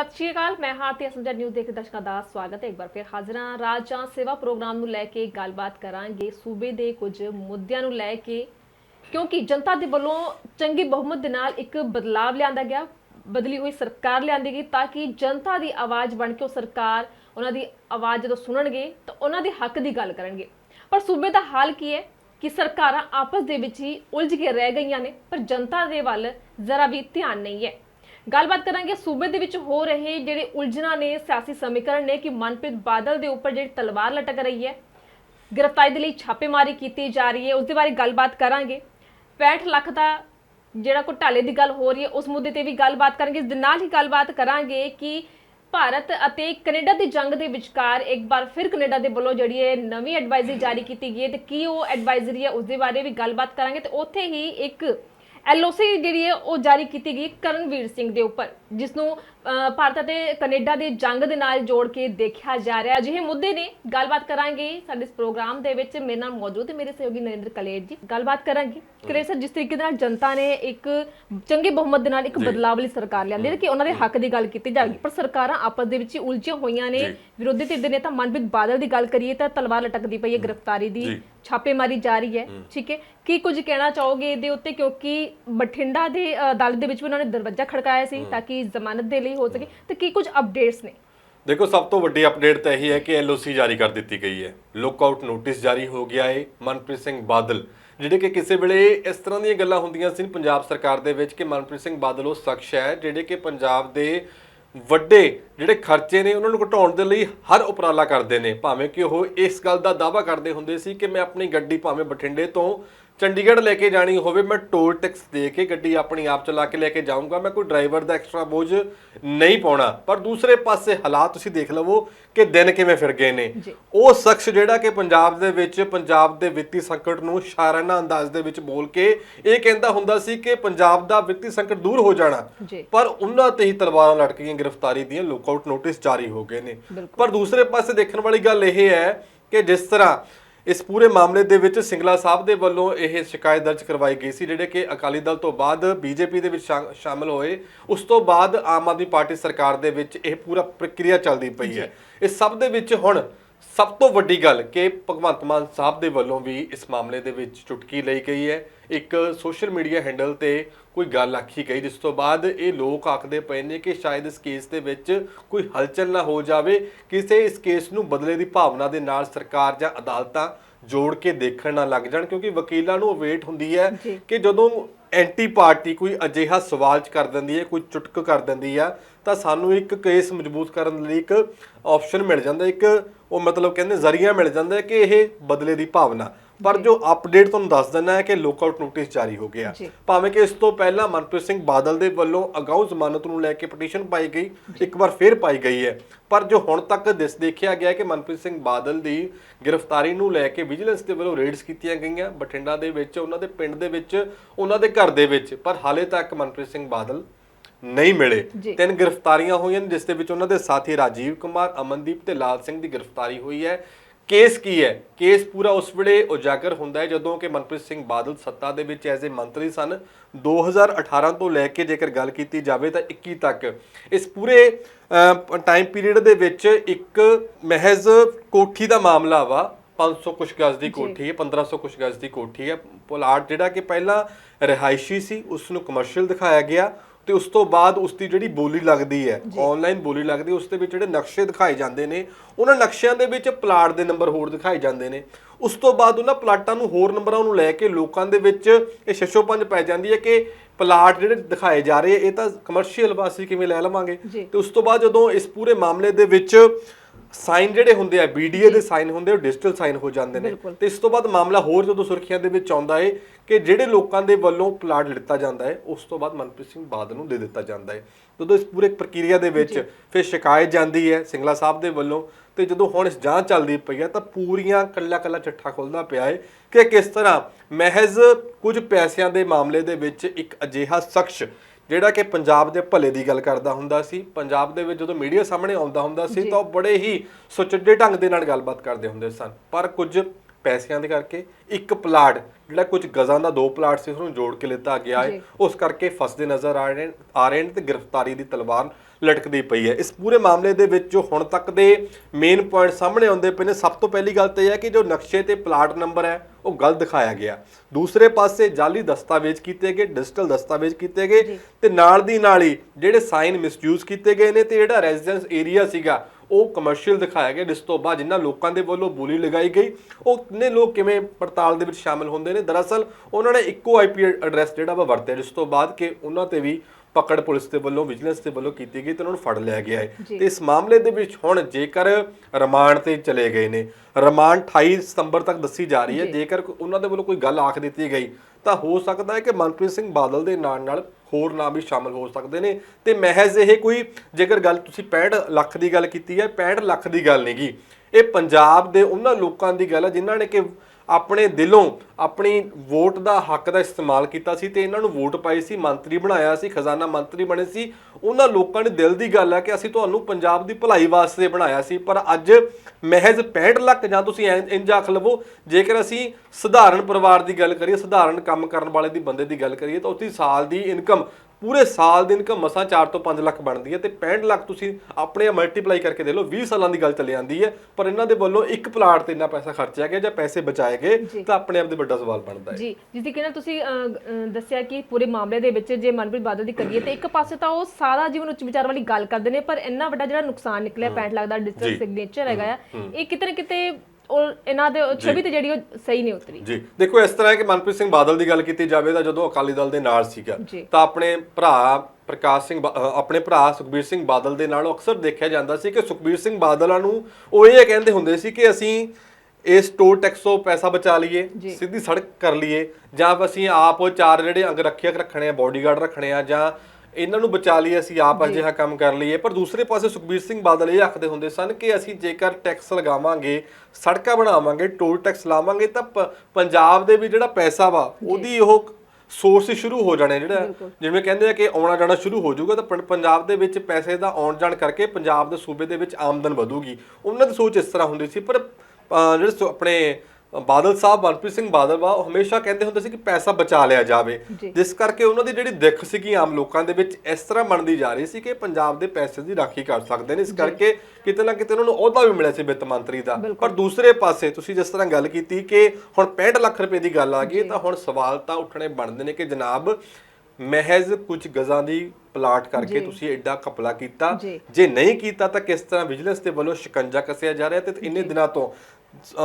ਸਤਿ ਸ਼੍ਰੀ ਅਕਾਲ, ਮੈਂ ਹਾਂ ਤੇ ਅਸਮਝਾ ਨਿਊਜ਼ ਦੇਖ ਦਰਸ਼ਕਾਂ ਦਾ ਸਵਾਗਤ ਹੈ। ਇੱਕ ਵਾਰ ਫਿਰ ਹਾਜ਼ਰ ਹਾਂ ਰਾਜਾਂ ਸੇਵਾ ਪ੍ਰੋਗਰਾਮ ਨੂੰ ਲੈ ਕੇ ਗੱਲਬਾਤ ਕਰਾਂਗੇ। ਸੂਬੇ ਦੇ ਕੁਝ ਮੁੱਦਿਆਂ ਨੂੰ ਲੈ ਕੇ, ਕਿਉਂਕਿ ਜਨਤਾ ਦੇ ਵੱਲੋਂ ਚੰਗੀ ਬਹੁਮਤ ਦੇ ਨਾਲ ਇੱਕ ਬਦਲਾਵ ਲਿਆਂਦਾ ਗਿਆ, ਬਦਲੀ ਹੋਈ ਸਰਕਾਰ ਲਿਆਂਦੀ ਗਈ ਤਾਂ ਕਿ ਜਨਤਾ ਦੀ ਆਵਾਜ਼ ਬਣ ਕੇ ਉਹ ਸਰਕਾਰ ਉਹਨਾਂ ਦੀ ਆਵਾਜ਼ ਜਦੋਂ ਸੁਣਨਗੇ ਤਾਂ ਉਹਨਾਂ ਦੇ ਹੱਕ ਦੀ ਗੱਲ ਕਰਨਗੇ। ਪਰ ਸੂਬੇ ਦਾ ਹਾਲ ਕੀ ਹੈ ਕਿ ਸਰਕਾਰਾਂ ਆਪਸ ਦੇ ਵਿੱਚ ਹੀ ਉਲਝ ਕੇ ਰਹਿ ਗਈਆਂ ਨੇ, ਪਰ ਜਨਤਾ ਦੇ ਵੱਲ ਜ਼ਰਾ ਵੀ ਧਿਆਨ ਨਹੀਂ ਹੈ। ਗੱਲਬਾਤ ਕਰਾਂਗੇ ਸੂਬੇ ਦੇ ਵਿੱਚ ਹੋ ਰਹੇ ਜਿਹੜੇ ਉਲਝਣਾਂ ਨੇ, ਸਿਆਸੀ ਸਮੀਕਰਨ ਨੇ ਕਿ ਮਨਪ੍ਰੀਤ ਬਾਦਲ ਦੇ ਉੱਪਰ ਜਿਹੜੀ ਤਲਵਾਰ ਲਟਕ ਰਹੀ ਹੈ, ਗ੍ਰਿਫਤਾਰੀ ਦੇ ਲਈ ਛਾਪੇਮਾਰੀ ਕੀਤੀ ਜਾ ਰਹੀ ਹੈ, ਉਸ ਦੇ ਬਾਰੇ ਗੱਲਬਾਤ ਕਰਾਂਗੇ। 65 ਲੱਖ ਦਾ ਜਿਹੜਾ ਘੁਟਾਲੇ ਦੀ ਗੱਲ ਹੋ ਰਹੀ ਹੈ, ਉਸ ਮੁੱਦੇ ਤੇ ਵੀ ਗੱਲਬਾਤ ਕਰਾਂਗੇ। ਇਸ ਦੇ ਨਾਲ ਹੀ ਗੱਲਬਾਤ ਕਰਾਂਗੇ ਕਿ ਭਾਰਤ ਅਤੇ ਕੈਨੇਡਾ ਦੀ ਜੰਗ ਦੇ ਵਿਚਕਾਰ ਇੱਕ ਵਾਰ ਫਿਰ ਕੈਨੇਡਾ ਦੇ ਵੱਲੋਂ ਜਿਹੜੀ ਹੈ ਨਵੀਂ ਐਡਵਾਈਜ਼ਰੀ ਜਾਰੀ ਕੀਤੀ ਗਈ ਹੈ ਤੇ ਕੀ ਉਹ ਐਡਵਾਈਜ਼ਰੀ ਹੈ, ਉਸ ਦੇ ਬਾਰੇ ਵੀ ਗੱਲਬਾਤ ਕਰਾਂਗੇ ਤੇ ਉੱਥੇ ਹੀ ਇੱਕ ਐਲਓਸੀ ਜਿਹੜੀ ਹੈ ਉਹ ਜਾਰੀ ਕੀਤੀ ਗਈ ਕਰਨਵੀਰ ਸਿੰਘ ਦੇ ਉੱਪਰ ਜਿਸ ਨੂੰ ਭਾਰਤ ਅਤੇ ਕੈਨੇਡਾ ਦੀ ਜੰਗ ਦੇ ਨਾਲ ਜੋੜ ਕੇ ਦੇਖਿਆ ਜਾ ਰਿਹਾ। ਅਜਿਹੇ ਮੁੱਦੇ ਨੇ ਗੱਲਬਾਤ ਕਰਾਂਗੇ ਸਾਡੇ ਇਸ ਪ੍ਰੋਗਰਾਮ ਦੇ ਵਿੱਚ। ਮੇਰੇ ਨਾਲ ਮੌਜੂਦ ਹੈ ਮੇਰੇ ਸਹਿਯੋਗੀ ਨਰਿੰਦਰ ਕਲੇਰ ਜੀ। ਗੱਲਬਾਤ ਕਰਾਂਗੇ। ਕਰੇ ਸਰ ਜਿਸ ਤਰੀਕੇ ਨਾਲ ਜਨਤਾ ਨੇ ਇੱਕ ਚੰਗੇ ਬਹੁਮਤ ਦੇ ਨਾਲ ਇੱਕ ਬਦਲਾਵ ਲਈ ਸਰਕਾਰ ਲਿਆਂਦੀ ਕਿ ਉਹਨਾਂ ਦੇ ਹੱਕ ਦੀ ਗੱਲ ਕੀਤੀ ਜਾਵੇਗੀ। ਪਰ ਸਰਕਾਰਾਂ ਆਪਸ ਦੇ ਵਿੱਚ ਉਲਝੀਆਂ ਹੋਈਆਂ ਨੇ ਵਿਰੋਧੀ ਧਿਰ ਦੇ ਨੇਤਾ ਮਨਪ੍ਰੀਤ ਬਾਦਲ ਦੀ ਗੱਲ ਕਰੀਏ ਤਾਂ ਤਲਵਾਰ ਲਟਕਦੀ ਪਈ ਹੈ ਗ੍ਰਿਫਤਾਰੀ ਦੀ ਜੀ। ਛਾਪੇਮਾਰੀ ਜਾਰੀ ਹੈ। ਠੀਕ ਹੈ। ਕੀ ਕੁਝ ਕਹਿਣਾ ਚਾਹੋਗੇ ਇਹਦੇ ਉੱਤੇ? ਕਿਉਂਕਿ ਬਠਿੰਡਾ ਦੇ ਅਦਾਲਤ ਦੇ ਵਿੱਚ ਵੀ ਉਹਨਾਂ ਨੇ ਦਰਵਾਜ਼ਾ ਖੜਕਾਇਆ ਸੀ ਤਾਂ ਕਿ ਜ਼ਮਾਨਤ ਦੇ ਲਈ ਹੋ ਸਕੇ ਤੇ ਕੀ ਕੁਝ ਅਪਡੇਟਸ ਨੇ? ਦੇਖੋ, ਸਭ ਤੋਂ ਵੱਡੀ ਅਪਡੇਟ ਤਾਂ ਇਹੀ ਹੈ ਕਿ ਐਲਓਸੀ ਜਾਰੀ ਕਰ ਦਿੱਤੀ ਗਈ ਹੈ। ਲੁੱਕਆਊਟ ਨੋਟਿਸ ਜਾਰੀ ਹੋ ਗਿਆ ਹੈ ਮਨਪ੍ਰੀਤ ਸਿੰਘ ਬਾਦਲ, ਜਿਹੜੇ ਕਿ ਕਿਸੇ ਵੇਲੇ ਇਸ ਤਰ੍ਹਾਂ ਦੀਆਂ ਗੱਲਾਂ ਹੁੰਦੀਆਂ ਸੀ ਪੰਜਾਬ ਸਰਕਾਰ ਦੇ ਵਿੱਚ ਕਿ ਮਨਪ੍ਰੀਤ ਸਿੰਘ ਬਾਦਲ ਉਹ ਸ਼ਖਸ ਹੈ ਜਿਹੜੇ ਕਿ ਪੰਜਾਬ ਦੇ ਵੱਡੇ ਜਿਹੜੇ ਖਰਚੇ ਨੇ ਉਹਨਾਂ ਨੂੰ ਘਟਾਉਣ ਦੇ ਲਈ ਹਰ ਉਪਰਾਲਾ ਕਰਦੇ ਨੇ। ਭਾਵੇਂ ਕਿ ਉਹ ਇਸ ਗੱਲ ਦਾ ਦਾਅਵਾ ਕਰਦੇ ਹੁੰਦੇ ਸੀ ਕਿ ਮੈਂ ਆਪਣੀ ਗੱਡੀ ਭਾਵੇਂ ਬਠਿੰਡੇ ਤੋਂ ਚੰਡੀਗੜ੍ਹ ਲੈ ਕੇ ਜਾਣੀ ਹੋਵੇ ਮੈਂ ਟੋਲ ਟੈਕਸ ਦੇ ਕੇ ਗੱਡੀ ਆਪਣੀ ਆਪ ਚਲਾ ਕੇ ਲੈ ਕੇ ਜਾਊਂਗਾ ਮੈਂ ਕੋਈ ਡਰਾਈਵਰ ਦਾ ਐਕਸਟਰਾ ਬੋਝ ਨਹੀਂ ਪਾਉਣਾ। ਪਰ ਦੂਸਰੇ ਪਾਸੇ ਹਾਲਾਤ ਤੁਸੀਂ ਦੇਖ ਲਵੋ ਕਿ ਦਿਨ ਕਿਵੇਂ ਫਿਰ ਗਏ ਨੇ। ਉਹ ਸ਼ਖਸ ਜਿਹੜਾ ਕਿ ਪੰਜਾਬ ਦੇ ਵਿੱਚ ਪੰਜਾਬ ਦੇ ਵਿੱਤੀ ਸੰਕਟ ਨੂੰ ਸ਼ਾਰਾਨਾ ਅੰਦਾਜ਼ ਦੇ ਵਿੱਚ ਬੋਲ ਕੇ ਇਹ ਕਹਿੰਦਾ ਹੁੰਦਾ ਸੀ ਕਿ ਪੰਜਾਬ ਦਾ ਵਿੱਤੀ ਸੰਕਟ ਦੂਰ ਹੋ ਜਾਣਾ। ਪਰ ਉਹਨਾਂ ਤੇ ਹੀ ਤਲਵਾਰਾਂ ਲਟਕ ਗਈਆਂ ਗ੍ਰਿਫਤਾਰੀ ਦੀਆਂ ਲੁੱਕਆਊਟ ਨੋਟਿਸ ਜਾਰੀ ਹੋ ਗਏ ਨੇ। ਪਰ ਦੂਸਰੇ ਪਾਸੇ ਦੇਖਣ ਵਾਲੀ ਗੱਲ ਇਹ ਹੈ ਕਿ ਜਿਸ ਤਰ੍ਹਾਂ ਇਸ ਪੂਰੇ ਮਾਮਲੇ ਦੇ ਵਿੱਚ ਸਿੰਗਲਾ ਸਾਹਿਬ ਦੇ ਵੱਲੋਂ ਇਹ ਸ਼ਿਕਾਇਤ ਦਰਜ ਕਰਵਾਈ ਗਈ ਸੀ ਜਿਹੜੇ ਕਿ ਅਕਾਲੀ ਦਲ ਤੋਂ ਬਾਅਦ ਬੀਜੇਪੀ ਦੇ ਵਿੱਚ ਸ਼ਾਮਲ ਹੋਏ ਉਸ ਤੋਂ ਬਾਅਦ ਆਮ ਆਦਮੀ ਪਾਰਟੀ ਸਰਕਾਰ ਦੇ ਵਿੱਚ ਇਹ ਪੂਰਾ ਪ੍ਰਕਿਰਿਆ ਚੱਲਦੀ ਪਈ ਹੈ। ਇਸ ਸਭ ਦੇ ਵਿੱਚ ਹੁਣ ਸਭ ਤੋਂ ਵੱਡੀ ਗੱਲ ਕਿ ਭਗਵੰਤ ਮਾਨ ਸਾਹਿਬ ਦੇ ਵੱਲੋਂ ਵੀ ਇਸ ਮਾਮਲੇ ਦੇ ਵਿੱਚ ਚੁਟਕੀ ਲਈ ਗਈ ਹੈ। ਇੱਕ ਸੋਸ਼ਲ ਮੀਡੀਆ ਹੈਂਡਲ ਤੇ ਕੋਈ ਗੱਲ ਆਖੀ ਗਈ ਜਿਸ ਤੋਂ ਬਾਅਦ ਇਹ ਲੋਕ ਆਖਦੇ ਪਏ ਨੇ ਕਿ ਸ਼ਾਇਦ ਇਸ ਕੇਸ ਦੇ ਵਿੱਚ ਕੋਈ ਹਲਚਲ ਨਾ ਹੋ ਜਾਵੇ। ਕਿਸੇ ਇਸ ਕੇਸ ਨੂੰ ਬਦਲੇ ਦੀ ਭਾਵਨਾ ਦੇ ਨਾਲ ਸਰਕਾਰ ਜਾਂ ਅਦਾਲਤਾਂ ਜੋੜ ਕੇ ਦੇਖਣ ਨਾ ਲੱਗ ਜਾਣ ਕਿਉਂਕਿ ਵਕੀਲਾਂ ਨੂੰ ਵੇਟ ਹੁੰਦੀ ਹੈ। ਕਿ ਜਦੋਂ ਐਂਟੀ ਪਾਰਟੀ ਕੋਈ ਅਜਿਹਾ ਸਵਾਲ ਚ ਕਰ ਦਿੰਦੀ ਹੈ ਕੋਈ ਚੁਟਕ ਕਰ ਦਿੰਦੀ ਆ ਤਾਂ ਸਾਨੂੰ ਇੱਕ ਕੇਸ ਮਜ਼ਬੂਤ ਕਰਨ ਲਈ ਇੱਕ ਆਪਸ਼ਨ ਮਿਲ ਜਾਂਦਾ। ਇੱਕ ਉਹ ਮਤਲਬ ਕਹਿੰਦੇ ਜ਼ਰੀਆ ਮਿਲ ਜਾਂਦਾ ਕਿ ਇਹ ਬਦਲੇ ਦੀ ਭਾਵਨਾ। ਪਰ ਜੋ। ਅਪਡੇਟ ਤੁਹਾਨੂੰ ਦੱਸ ਦਿੰਦਾ ਹੈ ਕਿ ਲੁੱਕਆਊਟ ਨੋਟਿਸ ਜਾਰੀ ਹੋ ਗਿਆ। ਭਾਵੇਂ ਕਿ ਇਸ ਤੋਂ ਪਹਿਲਾਂ ਮਨਪ੍ਰੀਤ ਸਿੰਘ ਬਾਦਲ ਦੇ ਵੱਲੋਂ ਅਗਾਊਂ ਜ਼ਮਾਨਤ ਨੂੰ ਲੈ ਕੇ ਪਟੀਸ਼ਨ ਪਾਈ ਗਈ ਇੱਕ ਵਾਰ ਫੇਰ ਪਾਈ ਗਈ ਹੈ। ਪਰ ਜੋ ਹੁਣ ਤੱਕ ਦਿਸ ਦੇਖਿਆ ਗਿਆ ਕਿ ਮਨਪ੍ਰੀਤ ਸਿੰਘ ਬਾਦਲ ਦੀ ਗ੍ਰਿਫਤਾਰੀ ਨੂੰ ਲੈ ਕੇ ਵਿਜੀਲੈਂਸ ਦੇ ਵੱਲੋਂ ਰੇਡਸ ਕੀਤੀਆਂ ਗਈਆਂ ਬਠਿੰਡਾ ਦੇ ਵਿੱਚ ਉਹਨਾਂ ਦੇ ਪਿੰਡ ਦੇ ਵਿੱਚ ਉਹਨਾਂ ਦੇ ਘਰ ਦੇ ਵਿੱਚ ਪਰ ਹਾਲੇ ਤੱਕ ਮਨਪ੍ਰੀਤ ਸਿੰਘ ਬਾਦਲ ਨਹੀਂ ਮਿਲੇ। ਜੀ। ਤਿੰਨ ਗ੍ਰਿਫਤਾਰੀਆਂ ਹੋਈਆਂ ਨੇ, ਜਿਸ ਦੇ ਵਿੱਚ ਉਹਨਾਂ ਦੇ ਸਾਥੀ ਰਾਜੀਵ ਕੁਮਾਰ ਅਮਨਦੀਪ ਤੇ ਲਾਲ ਸਿੰਘ ਦੀ ਗ੍ਰਿਫਤਾਰੀ ਹੋਈ ਹੈ। ਕੇਸ ਕੀ ਹੈ? ਕੇਸ ਪੂਰਾ ਉਸ ਵੇਲੇ ਉਜਾਗਰ ਹੁੰਦਾ ਹੈ ਜਦੋਂ ਕਿ ਮਨਪ੍ਰੀਤ ਸਿੰਘ ਬਾਦਲ ਸੱਤਾ ਦੇ ਵਿੱਚ ਐਜ਼ ਏ ਮੰਤਰੀ ਸਨ। 2018 ਤੋਂ ਲੈ ਕੇ ਜੇਕਰ ਗੱਲ ਕੀਤੀ ਜਾਵੇ ਤਾਂ 21 ਤੱਕ। ਇਸ ਪੂਰੇ ਟਾਈਮ ਪੀਰੀਅਡ ਦੇ ਵਿੱਚ ਇੱਕ ਮਹਿਜ਼ ਕੋਠੀ ਦਾ ਮਾਮਲਾ ਵਾ। 500 ਕੁਛ ਗਜ਼ ਦੀ ਕੋਠੀ ਹੈ 1500 ਕੁਛ ਗਜ਼ ਦੀ ਕੋਠੀ ਹੈ। ਪਲਾਟ ਜਿਹੜਾ ਕਿ ਪਹਿਲਾਂ ਰਿਹਾਇਸ਼ੀ ਸੀ ਉਸ ਨੂੰ ਕਮਰਸ਼ੀਅਲ ਦਿਖਾਇਆ ਗਿਆ। ਤੇ ਉਸ ਤੋਂ ਬਾਅਦ ਉਸ ਦੀ ਜਿਹੜੀ ਬੋਲੀ ਲੱਗਦੀ ਹੈ ਆਨਲਾਈਨ ਬੋਲੀ ਲੱਗਦੀ ਉਸ ਦੇ ਵਿੱਚ ਜਿਹੜੇ ਨਕਸ਼ੇ ਦਿਖਾਏ ਜਾਂਦੇ ਨੇ ਉਹਨਾਂ ਨਕਸ਼ਿਆਂ ਦੇ ਵਿੱਚ ਪਲਾਟ ਦੇ ਨੰਬਰ ਹੋਰ ਦਿਖਾਏ ਜਾਂਦੇ ਨੇ। ਉਸ ਤੋਂ ਬਾਅਦ ਉਹਨਾਂ ਪਲਾਟਾਂ ਨੂੰ ਹੋਰ ਨੰਬਰਾਂ ਨੂੰ ਲੈ ਕੇ ਲੋਕਾਂ ਦੇ ਵਿੱਚ ਇਹ ਛੱਛੋਪੰਜ ਪੈ ਜਾਂਦੀ ਹੈ ਕਿ ਪਲਾਟ ਜਿਹੜੇ ਦਿਖਾਏ ਜਾ ਰਹੇ ਇਹ ਤਾਂ ਕਮਰਸ਼ੀਅਲ ਵਾਸੀ ਕਿਵੇਂ ਲੈ ਲਵਾਂਗੇ। ਤੇ ਉਸ ਤੋਂ ਬਾਅਦ ਜਦੋਂ ਇਸ ਪੂਰੇ ਮਾਮਲੇ ਦੇ ਵਿੱਚ ਸਾਈਨ ਜਿਹੜੇ ਹੁੰਦੇ ਆ ਬੀਡੀਏ ਦੇ ਸਾਈਨ ਹੁੰਦੇ ਆ, ਉਹ ਡਿਜੀਟਲ ਸਾਈਨ ਹੋ ਜਾਂਦੇ ਨੇ। ਬਿਲਕੁਲ। ਤੇ ਇਸ ਤੋਂ ਬਾਅਦ ਮਾਮਲਾ ਹੋਰ ਜਦੋਂ ਸੁਰਖੀਆਂ ਦੇ ਵਿੱਚ ਆਉਂਦਾ ਹੈ ਕਿ ਜਿਹੜੇ ਲੋਕਾਂ ਦੇ ਵੱਲੋਂ ਪਲਾਟ ਲਿੱਤਾ ਜਾਂਦਾ ਹੈ ਉਸ ਤੋਂ ਬਾਅਦ ਮਨਪ੍ਰੀਤ ਸਿੰਘ ਬਾਦਲ ਨੂੰ ਦੇ ਦਿੱਤਾ ਜਾਂਦਾ ਹੈ ਜਦੋਂ ਇਸ ਪੂਰੇ ਪ੍ਰਕਿਰਿਆ ਦੇ ਵਿੱਚ ਫਿਰ ਸ਼ਿਕਾਇਤ ਜਾਂਦੀ ਹੈ ਸਿੰਗਲਾ ਸਾਹਿਬ ਦੇ ਵੱਲੋਂ ਤੇ ਜਦੋਂ ਹੁਣ ਇਸ ਜਾਂਚ ਚੱਲਦੀ ਪਈ ਹੈ ਤਾਂ ਪੂਰੀਆਂ ਕੱਲਾ ਕੱਲਾ ਚੱਠਾ ਖੁੱਲਦਾ ਪਿਆ ਹੈ ਕਿ ਕਿਸ ਤਰ੍ਹਾਂ ਮਹਿਜ਼ ਕੁਝ ਪੈਸਿਆਂ ਦੇ ਮਾਮਲੇ ਦੇ ਵਿੱਚ ਇੱਕ ਅਜਿਹਾ ਸ਼ਖਸ ਜਿਹੜਾ ਕਿ ਪੰਜਾਬ ਦੇ ਭਲੇ ਦੀ ਗੱਲ ਕਰਦਾ ਹੁੰਦਾ ਸੀ ਪੰਜਾਬ ਦੇ ਵਿੱਚ ਜਦੋਂ ਮੀਡੀਆ ਸਾਹਮਣੇ ਆਉਂਦਾ ਹੁੰਦਾ ਸੀ ਤਾਂ ਉਹ ਬੜੇ ਹੀ ਸੁਚੱਜੇ ਢੰਗ ਦੇ ਨਾਲ ਗੱਲਬਾਤ ਕਰਦੇ ਹੁੰਦੇ ਸਨ। ਪਰ ਕੁਝ ਪੈਸਿਆਂ ਦੇ ਕਰਕੇ ਇੱਕ ਪਲਾਟ ਜਿਹੜਾ ਕੁਝ ਗਜ਼ਾਂ ਦਾ ਦੋ ਪਲਾਟ ਸੀ ਉਸਨੂੰ ਜੋੜ ਕੇ ਲਿੱਤਾ ਗਿਆ ਹੈ। ਉਸ ਕਰਕੇ ਫਸਦੇ ਨਜ਼ਰ ਆ ਰਹੇ ਆ ਰਹੇ ਨੇ ਤੇ ਗ੍ਰਿਫਤਾਰੀ ਦੀ ਤਲਵਾਰ ਲਟਕਦੀ ਪਈ ਹੈ। ਇਸ ਪੂਰੇ ਮਾਮਲੇ ਦੇ ਵਿੱਚ ਜੋ ਹੁਣ ਤੱਕ ਦੇ ਮੇਨ ਪੁਆਇੰਟ ਸਾਹਮਣੇ ਆਉਂਦੇ ਪਏ ਨੇ ਸਭ ਤੋਂ ਪਹਿਲੀ ਗੱਲ ਤਾਂ ਇਹ ਹੈ ਕਿ ਜੋ ਨਕਸ਼ੇ ਤੇ ਪਲਾਟ ਨੰਬਰ ਹੈ ਉਹ ਗਲਤ ਦਿਖਾਇਆ ਗਿਆ। ਦੂਸਰੇ ਪਾਸੇ ਜਾਲੀ ਦਸਤਾਵੇਜ਼ ਕੀਤੇ ਗਏ ਡਿਜੀਟਲ ਦਸਤਾਵੇਜ਼ ਕੀਤੇ ਗਏ ਤੇ ਨਾਲ ਦੀ ਨਾਲ ਹੀ ਜਿਹੜੇ ਸਾਈਨ ਮਿਸਯੂਜ਼ ਕੀਤੇ ਗਏ ਨੇ ਤੇ ਜਿਹੜਾ ਰੈਜ਼ੀਡੈਂਸ ਏਰੀਆ ਸੀਗਾ ਉਹ ਕਮਰਸ਼ੀਅਲ ਦਿਖਾਇਆ ਗਿਆ ਜਿਸ ਤੋਂ ਬਾਅਦ ਜਿਨ੍ਹਾਂ ਲੋਕਾਂ ਦੇ ਵੱਲੋਂ ਬੋਲੀ ਲਗਾਈ ਗਈ ਉਹ ਕਿੰਨੇ ਲੋਕ ਕਿਵੇਂ ਪੜਤਾਲ ਦੇ ਵਿੱਚ ਸ਼ਾਮਲ ਹੁੰਦੇ ਨੇ। ਦਰਅਸਲ ਉਹਨਾਂ ਨੇ ਇੱਕੋ ਆਈਪੀ ਐਡਰੈਸ ਜਿਹੜਾ ਵਾ ਵਰਤਿਆ ਜਿਸ ਤੋਂ ਬਾਅਦ ਕਿ ਉਹਨਾਂ ਤੇ ਵੀ ਪਕੜ ਪੁਲਿਸ ਦੇ ਵੱਲੋਂ ਵਿਜੀਲੈਂਸ ਦੇ ਵੱਲੋਂ ਕੀਤੀ ਗਈ ਤੇ ਉਹਨਾਂ ਨੂੰ ਫੜ ਲਿਆ ਗਿਆ ਹੈ। ਤੇ ਇਸ ਮਾਮਲੇ ਦੇ ਵਿੱਚ ਹੁਣ ਜੇਕਰ ਰਿਮਾਂਡ ਤੇ ਚਲੇ ਗਏ ਨੇ ਰਿਮਾਂਡ 28 ਸਤੰਬਰ ਤੱਕ ਦੱਸੀ ਜਾ ਰਹੀ ਹੈ। ਜੇਕਰ ਉਹਨਾਂ ਦੇ ਵੱਲੋਂ ਕੋਈ ਗੱਲ ਆਖ ਦਿੱਤੀ ਗਈ ਤਾਂ ਹੋ ਸਕਦਾ ਹੈ ਕਿ ਮਨਪ੍ਰੀਤ ਸਿੰਘ ਬਾਦਲ ਦੇ ਨਾਲ ਨਾਲ ਹੋਰ ਨਾਮ ਵੀ ਸ਼ਾਮਲ ਹੋ ਸਕਦੇ ਨੇ। ਤੇ ਮਹਿਜ਼ ਇਹ ਕੋਈ ਜੇਕਰ ਗੱਲ ਤੁਸੀਂ 65 ਲੱਖ ਦੀ ਗੱਲ ਕੀਤੀ ਹੈ 65 ਲੱਖ ਦੀ ਗੱਲ ਨਹੀਂਗੀ ਇਹ ਪੰਜਾਬ ਦੇ ਉਹਨਾਂ ਲੋਕਾਂ ਦੀ ਗੱਲ ਹੈ ਜਿਨ੍ਹਾਂ ਨੇ ਕਿ ਆਪਣੇ ਦਿਲੋਂ ਆਪਣੀ ਵੋਟ ਦਾ ਹੱਕ ਦਾ ਇਸਤੇਮਾਲ ਕੀਤਾ ਸੀ ਤੇ ਇਹਨਾਂ ਨੂੰ ਵੋਟ ਪਾਈ ਸੀ, ਮੰਤਰੀ ਬਣਾਇਆ ਸੀ, ਖਜ਼ਾਨਾ ਮੰਤਰੀ ਬਣੇ ਸੀ। ਉਹਨਾਂ ਲੋਕਾਂ ਦੇ ਦਿਲ ਦੀ ਗੱਲ ਹੈ ਕਿ ਅਸੀਂ ਤੁਹਾਨੂੰ ਪੰਜਾਬ ਦੀ ਭਲਾਈ ਵਾਸਤੇ ਬਣਾਇਆ ਸੀ, ਪਰ ਅੱਜ ਮਹਿਜ਼ 65 ਲੱਖ ਜਾਂ ਤੁਸੀਂ ਐਂ- ਇੰਝ ਆਖ ਲਵੋ, ਜੇਕਰ ਅਸੀਂ ਸਧਾਰਨ ਪਰਿਵਾਰ ਦੀ ਗੱਲ ਕਰੀਏ, ਸਧਾਰਨ ਕੰਮ ਕਰਨ ਵਾਲੇ ਦੀ, ਬੰਦੇ ਦੀ ਗੱਲ ਕਰੀਏ, ਤਾਂ ਉਹਦੀ ਸਾਲ ਦੀ ਇਨਕਮ ਪੂਰੇ ਸਾਲ ਦੀ ਇਨਕਮ ਮਸਾਂ 4 ਤੋਂ 5 ਲੱਖ ਬਣਦੀ ਹੈ ਤੇ 65 ਲੱਖ ਤੁਸੀਂ ਆਪਣੇ ਮਲਟੀਪਲਾਈ ਕਰਕੇ ਦੇ ਲਓ 20 ਸਾਲਾਂ ਦੀ ਗੱਲ ਚੱਲੀ ਜਾਂਦੀ ਹੈ ਪਰ ਇਹਨਾਂ ਦੇ ਵੱਲੋਂ ਇੱਕ ਪਲਾਟ ਤੇ ਇੰਨਾ ਪੈਸਾ ਖਰਚਿਆ ਗਿਆ ਜਾਂ ਪੈਸੇ ਬਚਾਏ ਗਏ ਤਾਂ ਆਪਣੇ ਆਪ ਦੇ ਵੱਡਾ ਸਵਾਲ ਬਣਦਾ ਹੈ। ਜੀ ਜਿਸ ਦੀ ਕਿ ਨਾ ਤੁਸੀਂ ਦੱਸਿਆ ਕਿ ਪੂਰੇ ਮਾਮਲੇ ਦੇ ਵਿੱਚ ਜੇ ਮਨਪ੍ਰੀਤ ਬਾਦਲ ਦੀ ਕਰੀਏ ਤੇ ਇੱਕ ਪਾਸੇ ਤਾਂ ਉਹ ਸਾਰਾ ਜੀਵਨ ਉੱਚ ਵਿਚਾਰ ਵਾਲੀ ਗੱਲ ਕਰਦੇ ਨੇ ਪਰ ਇੰਨਾ ਵੱਡਾ ਜਿਹੜਾ ਨੁਕਸਾਨ ਨਿਕਲਿਆ 65 ਲੱਖ ਦਾ ਡਿਜੀਟਲ ਸਿਗਨੇਚਰ ਹੈਗਾ ਆ ਇਹ ਕਿਤੇ ਨਾ ਕਿਤੇ ਉਹ ਇਹਨਾਂ ਦੇ ਛਵੀ ਤੇ ਜਿਹੜੀ ਉਹ ਸਹੀ ਨਹੀਂ ਉਤਰੀ। ਜੀ। ਦੇਖੋ ਇਸ ਤਰ੍ਹਾਂ ਹੈ ਕਿ ਮਨਪ੍ਰੀਤ ਸਿੰਘ ਬਾਦਲ ਦੀ ਗੱਲ ਕੀਤੀ ਜਾਵੇ ਤਾਂ ਜਦੋਂ ਅਕਾਲੀ ਦਲ ਦੇ ਨਾਲ ਸੀਗਾ ਜੀ। ਤਾਂ ਆਪਣੇ ਭਰਾ ਪ੍ਰਕਾਸ਼ ਸਿੰਘ ਬਾ- ਆਪਣੇ ਭਰਾ ਸੁਖਬੀਰ ਸਿੰਘ ਬਾਦਲ ਦੇ ਨਾਲ ਅਕਸਰ ਦੇਖਿਆ ਜਾਂਦਾ ਸੀ ਕਿ ਸੁਖਬੀਰ ਸਿੰਘ ਬਾਦਲਾਂ ਨੂੰ ਉਹ ਇਹ ਕਹਿੰਦੇ ਹੁੰਦੇ ਸੀ ਕਿ ਅਸੀਂ ਇਸ ਟੋਲ ਟੈਕਸ ਤੋਂ ਪੈਸਾ ਬਚਾ ਲਈਏ ਸਿੱਧੀ ਸੜਕ ਕਰ ਲਈਏ ਜਾਂ ਅਸੀਂ ਆਪ ਚਾਰ ਜਿਹੜੇ ਅੰਗ ਰੱਖਿਆ ਰੱਖਣੇ ਆ ਬਾਡੀਗਾਰਡ ਰੱਖਣੇ ਆ ਜਾਂ ਇਹਨਾਂ ਨੂੰ ਬਚਾ ਲਈਏ ਅਸੀਂ ਆਪ ਅਜਿਹਾ ਕੰਮ ਕਰ ਲਈਏ। ਪਰ ਦੂਸਰੇ ਪਾਸੇ ਸੁਖਬੀਰ ਸਿੰਘ ਬਾਦਲ ਇਹ ਆਖਦੇ ਹੁੰਦੇ ਸਨ ਕਿ ਅਸੀਂ ਜੇਕਰ ਟੈਕਸ ਲਗਾਵਾਂਗੇ ਸੜਕਾਂ ਬਣਾਵਾਂਗੇ ਟੋਲ ਟੈਕਸ ਲਾਵਾਂਗੇ ਤਾਂ ਪੰਜਾਬ ਦੇ ਵੀ ਜਿਹੜਾ ਪੈਸਾ ਵਾ ਉਹਦੀ ਉਹ ਸੋਰਸ ਸ਼ੁਰੂ ਹੋ ਜਾਣੇ। ਜਿਹੜਾ ਜਿਵੇਂ ਕਹਿੰਦੇ ਆ ਕਿ ਆਉਣਾ ਜਾਣਾ ਸ਼ੁਰੂ ਹੋ ਜਾਊਗਾ ਤਾਂ ਪੰਜਾਬ ਦੇ ਵਿੱਚ ਪੈਸੇ ਦਾ ਆਉਣ ਜਾਣ ਕਰਕੇ ਪੰਜਾਬ ਦੇ ਸੂਬੇ ਦੇ ਵਿੱਚ ਆਮਦਨ ਵਧੂਗੀ। ਉਹਨਾਂ ਦੀ ਸੋਚ ਇਸ ਤਰ੍ਹਾਂ ਹੁੰਦੀ ਸੀ ਪਰ ਜਿਹੜੇ ਆਪਣੇ ਬਾਦਲ ਸਾਹਿਬ ਮਨਪ੍ਰੀਤ ਸਿੰਘ ਬਾਦਲ ਵਾ ਉਹ ਹਮੇਸ਼ਾ ਕਹਿੰਦੇ ਹੁੰਦੇ ਸੀ ਕਿ ਪੈਸਾ ਬਚਾ ਲਿਆ ਜਾਵੇ। ਜਿਸ ਕਰਕੇ ਉਹਨਾਂ ਦੀ ਜਿਹੜੀ ਦਿੱਖ ਸੀਗੀ ਆਮ ਲੋਕਾਂ ਦੇ ਵਿੱਚ ਇਸ ਤਰ੍ਹਾਂ ਬਣਦੀ ਜਾ ਰਹੀ ਸੀ ਕਿ ਪੰਜਾਬ ਦੇ ਪੈਸੇ ਦੀ ਰਾਖੀ ਕਰ ਸਕਦੇ ਨੇ। ਇਸ ਕਰਕੇ ਕਿਤੇ ਨਾ ਕਿਤੇ ਉਹਨਾਂ ਨੂੰ ਅਹੁਦਾ ਵੀ ਮਿਲਿਆ ਸੀ ਵਿੱਤ ਮੰਤਰੀ ਦਾ। ਪਰ ਦੂਸਰੇ ਪਾਸੇ ਤੁਸੀਂ ਜਿਸ ਤਰ੍ਹਾਂ ਗੱਲ ਕੀਤੀ ਕਿ ਹੁਣ 65 ਲੱਖ ਰੁਪਏ ਦੀ ਗੱਲ ਆ ਗਈ ਤਾਂ ਹੁਣ ਸਵਾਲ ਤਾਂ ਉੱਠਣੇ ਬਣਦੇ ਨੇ ਕਿ ਜਨਾਬ ਮਹਿਜ਼ ਕੁਝ ਗਜ਼ਾਂ ਦੀ ਪਲਾਟ ਕਰਕੇ ਤੁਸੀਂ ਐਡਾ ਕਪਲਾ ਕੀਤਾ। ਜੀ। ਨਹੀਂ ਕੀਤਾ ਤਾਂ ਕਿਸ ਤਰ੍ਹਾਂ ਵਿਜੀਲੈਂਸ ਦੇ ਵੱਲੋਂ ਸ਼ਿਕੰਜਾ ਕੱਸਿਆ ਜਾ ਰਿਹਾ ਤੇ ਇੰਨੇ ਦਿਨਾਂ ਤੋਂ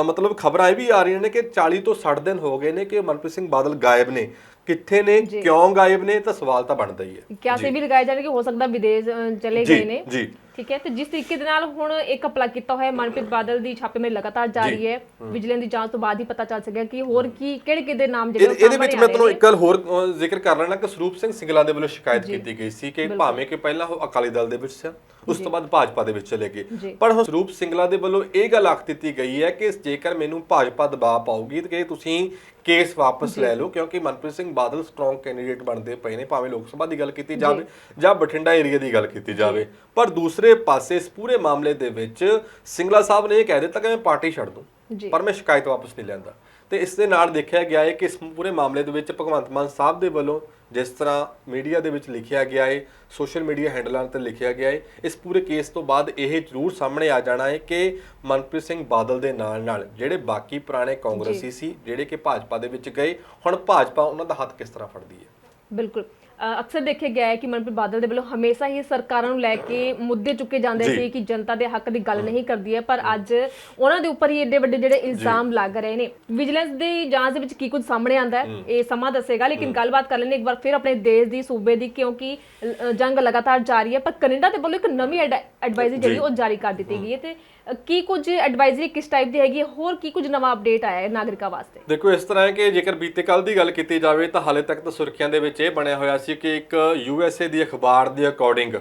ਮਤਲਬ ਖਬਰਾਂ ਇਹ ਵੀ ਆ ਰਹੀਆਂ ਨੇ ਕਿ 40 ਤੋਂ 60 ਦਿਨ ਹੋ ਗਏ ਨੇ ਕਿ ਮਨਪ੍ਰੀਤ ਸਿੰਘ ਬਾਦਲ ਗਾਇਬ ਨੇ। ਕਿੱਥੇ ਨੇ ਕਿਉਂ ਗਾਇਬ ਨੇ ਤਾਂ ਸਵਾਲ ਤਾਂ ਬਣਦਾ ਹੀ ਹੈ। ਕਿਆ ਸੇ ਵੀ ਲਗਾਏ ਜਾਣ ਕਿ ਹੋ ਸਕਦਾ ਵਿਦੇਸ਼ ਚਲੇ ਜੀ, ਗਏ ਨੇ। ਜੀ। ਠੀਕ ਹੈ? ਤੇ ਜਿਸ ਤਰੀਕੇ ਦੇ ਨਾਲ ਹੁਣ ਇੱਕ ਅਪਲਾ ਕੀਤਾ ਹੋਇਆ ਮਨਪ੍ਰੀਤ ਬਾਦਲ ਦੀ ਛਾਪੇਮਾਰੀ ਲਗਾਤਾਰ ਜਾਰੀ ਹੈ। ਵਿਜੀਲੈਂਸ ਦੀ ਜਾਂਚ ਤੋਂ ਬਾਅਦ ਹੀ ਪਤਾ ਚੱਲ ਸਕਿਆ ਕਿ ਹੋਰ ਕੀ ਕਿਹੜੇ ਕਿਹਦੇ ਨਾਮ ਜਿਹੜੇ ਇਹਦੇ ਵਿੱਚ ਮੈਂ ਤੁਹਾਨੂੰ ਇੱਕ ਗੱਲ ਹੋਰ ਜ਼ਿਕਰ ਕਰ ਲੈਣਾ ਕਿ ਸਰੂਪ ਸਿੰਘ ਸਿੰਗਲਾ ਦੇ ਵੱਲੋਂ ਸ਼ਿਕਾਇਤ ਕੀਤੀ ਗਈ ਸੀ ਕਿ ਭਾਵੇਂ ਕਿ ਪਹਿਲਾਂ ਉਹ ਅਕਾਲੀ ਦਲ ਦੇ ਵਿੱਚ ਸੀ ਉਸ ਤੋਂ ਬਾਅਦ ਭਾਜਪਾ ਦੇ ਵਿੱਚ ਚਲੇ। ਗਏ। ਪਰ ਹੁਣ ਸਰੂਪ ਸਿੰਗਲਾ ਦੇ ਵੱਲੋਂ ਇਹ ਗੱਲ ਆਖ ਦਿੱਤੀ ਗਈ ਹੈ ਕਿ ਜੇਕਰ ਮੈਨੂੰ ਭਾਜਪਾ ਦਬਾਅ ਪਾਊਗੀ ਤੇ ਕਿ ਤੁਸੀਂ ਕੇਸ ਵਾਪਸ ਲੈ ਲਓ ਕਿਉਂਕਿ ਮਨਪ੍ਰੀਤ ਸਿੰਘ ਬਾਦਲ ਸਟਰੋਂਗ ਕੈਂਡੀਡੇਟ ਬਣਦੇ ਪਏ ਨੇ ਭਾਵੇਂ ਲੋਕ ਸਭਾ ਦੀ ਗੱਲ ਕੀਤੀ ਜਾਵੇ ਜਾਂ ਬਠਿੰਡਾ ਏਰੀਆ ਦੀ ਗੱਲ ਕੀਤੀ ਜਾਵੇ। ਪਰ ਦੂਸਰੇ ਪਾਸੇ ਇਸ ਪੂਰੇ ਮਾਮਲੇ ਦੇ ਵਿੱਚ ਸਿੰਗਲਾ ਸਾਹਿਬ ਨੇ ਇਹ ਕਹਿ ਦਿੱਤਾ ਕਿ ਮੈਂ ਪਾਰਟੀ ਛੱਡ ਦੂੰ। ਪਰ ਮੈਂ ਸ਼ਿਕਾਇਤ ਵਾਪਸ ਨਹੀਂ ਲੈਂਦਾ। ਤੇ ਇਸ ਦੇ ਨਾਲ ਦੇਖਿਆ ਗਿਆ ਹੈ ਕਿ ਇਸ ਪੂਰੇ ਮਾਮਲੇ ਦੇ ਵਿੱਚ ਭਗਵੰਤ ਮਾਨ ਸਾਹਿਬ ਦੇ ਵੱਲੋਂ ਜਿਸ ਤਰ੍ਹਾਂ ਮੀਡੀਆ ਦੇ ਵਿੱਚ ਲਿਖਿਆ ਗਿਆ ਹੈ ਸੋਸ਼ਲ ਮੀਡੀਆ ਹੈਂਡਲਾਂ ਤੇ ਲਿਖਿਆ ਗਿਆ ਹੈ ਇਸ ਪੂਰੇ ਕੇਸ ਤੋਂ ਬਾਅਦ ਇਹ ਜ਼ਰੂਰ ਸਾਹਮਣੇ ਆ ਜਾਣਾ ਹੈ ਕਿ ਮਨਪ੍ਰੀਤ ਸਿੰਘ ਬਾਦਲ ਦੇ ਨਾਲ ਨਾਲ ਜਿਹੜੇ ਬਾਕੀ ਪੁਰਾਣੇ ਕਾਂਗਰਸੀ ਸੀ ਜਿਹੜੇ ਕਿ ਭਾਜਪਾ ਦੇ ਵਿੱਚ ਗਏ ਹੁਣ ਭਾਜਪਾ ਉਹਨਾਂ ਦਾ ਹੱਥ ਕਿਸ ਤਰ੍ਹਾਂ ਫੜਦੀ ਹੈ? ਬਿਲਕੁਲ। ਅ, ਅਕਸਰ ਦੇਖਿਆ ਗਿਆ ਹੈ ਕਿ ਮਨਪ੍ਰੀਤ ਬਾਦਲ ਦੇ ਵੱਲੋਂ ਹਮੇਸ਼ਾ ਹੀ ਸਰਕਾਰਾਂ ਨੂੰ ਲੈ ਕੇ ਮੁੱਦੇ ਚੁੱਕੇ ਜਾਂਦੇ ਜੀ। ਸੀ ਕਿ ਜਨਤਾ ਦੇ ਹੱਕ ਦੀ ਗੱਲ ਨਹੀਂ ਕਰਦੀ ਹੈ ਪਰ ਅੱਜ ਉਹਨਾਂ ਦੇ ਉੱਪਰ ਹੀ ਏਡੇ ਵੱਡੇ ਜਿਹੜੇ ਇਲਜ਼ਾਮ ਲੱਗ ਰਹੇ ਨੇ। ਵਿਜੀਲੈਂਸ ਦੀ ਜਾਂਚ ਦੇ ਵਿੱਚ ਕੀ ਕੁਝ ਸਾਹਮਣੇ ਆਂਦਾ ਹੈ ਇਹ ਸਮਾਂ ਦੱਸੇਗਾ ਲੇਕਿਨ ਗੱਲਬਾਤ ਕਰ ਲੈਣੇ ਇੱਕ ਵਾਰ ਫਿਰ ਆਪਣੇ ਦੇਸ਼ ਦੀ ਸੂਬੇ ਦੀ ਕਿਉਂਕਿ ਅ, ਜੰਗ ਲਗਾਤਾਰ ਜਾਰੀ ਹੈ ਪਰ ਕੈਨੇਡਾ ਦੇ ਵੱਲੋਂ ਇੱਕ ਨਵੀਂ ਐਡਵਾਈਜ਼ਰੀ ਜਿਹੜੀ ਉਹ ਜਾਰੀ ਕਰ ਦਿੱਤੀ ਗਈ ਹੈ ਤੇ ਕੀ ਕੁਝ ਐਡਵਾਈਜ਼ਰੀ ਕਿਸ ਟਾਈਪ ਦੀ ਹੈਗੀ ਹੈ? ਹੋਰ ਕੀ ਕੁਝ ਨਵਾਂ ਅਪਡੇਟ ਆਇਆ ਹੈ ਨਾਗਰਿਕਾਂ ਵਾਸਤੇ? ਦੇਖੋ, ਇਸ ਤਰ੍ਹਾਂ ਹੈ ਕਿ ਜੇਕਰ ਬੀਤੇ ਕੱਲ ਦੀ ਗੱਲ ਕੀਤੀ ਜਾਵੇ ਤਾਂ ਹਾਲੇ ਤੱਕ ਤਾਂ ਸੁਰਖੀਆਂ ਦੇ ਵਿੱਚ ਇਹ ਬਣਿਆ ਹੋਇਆ ਸੀ ਕਿ ਇੱਕ ਯੂਐਸਏ ਦੀ ਅਖਬਾਰ ਦੇ ਅਕੋਰਡਿੰਗ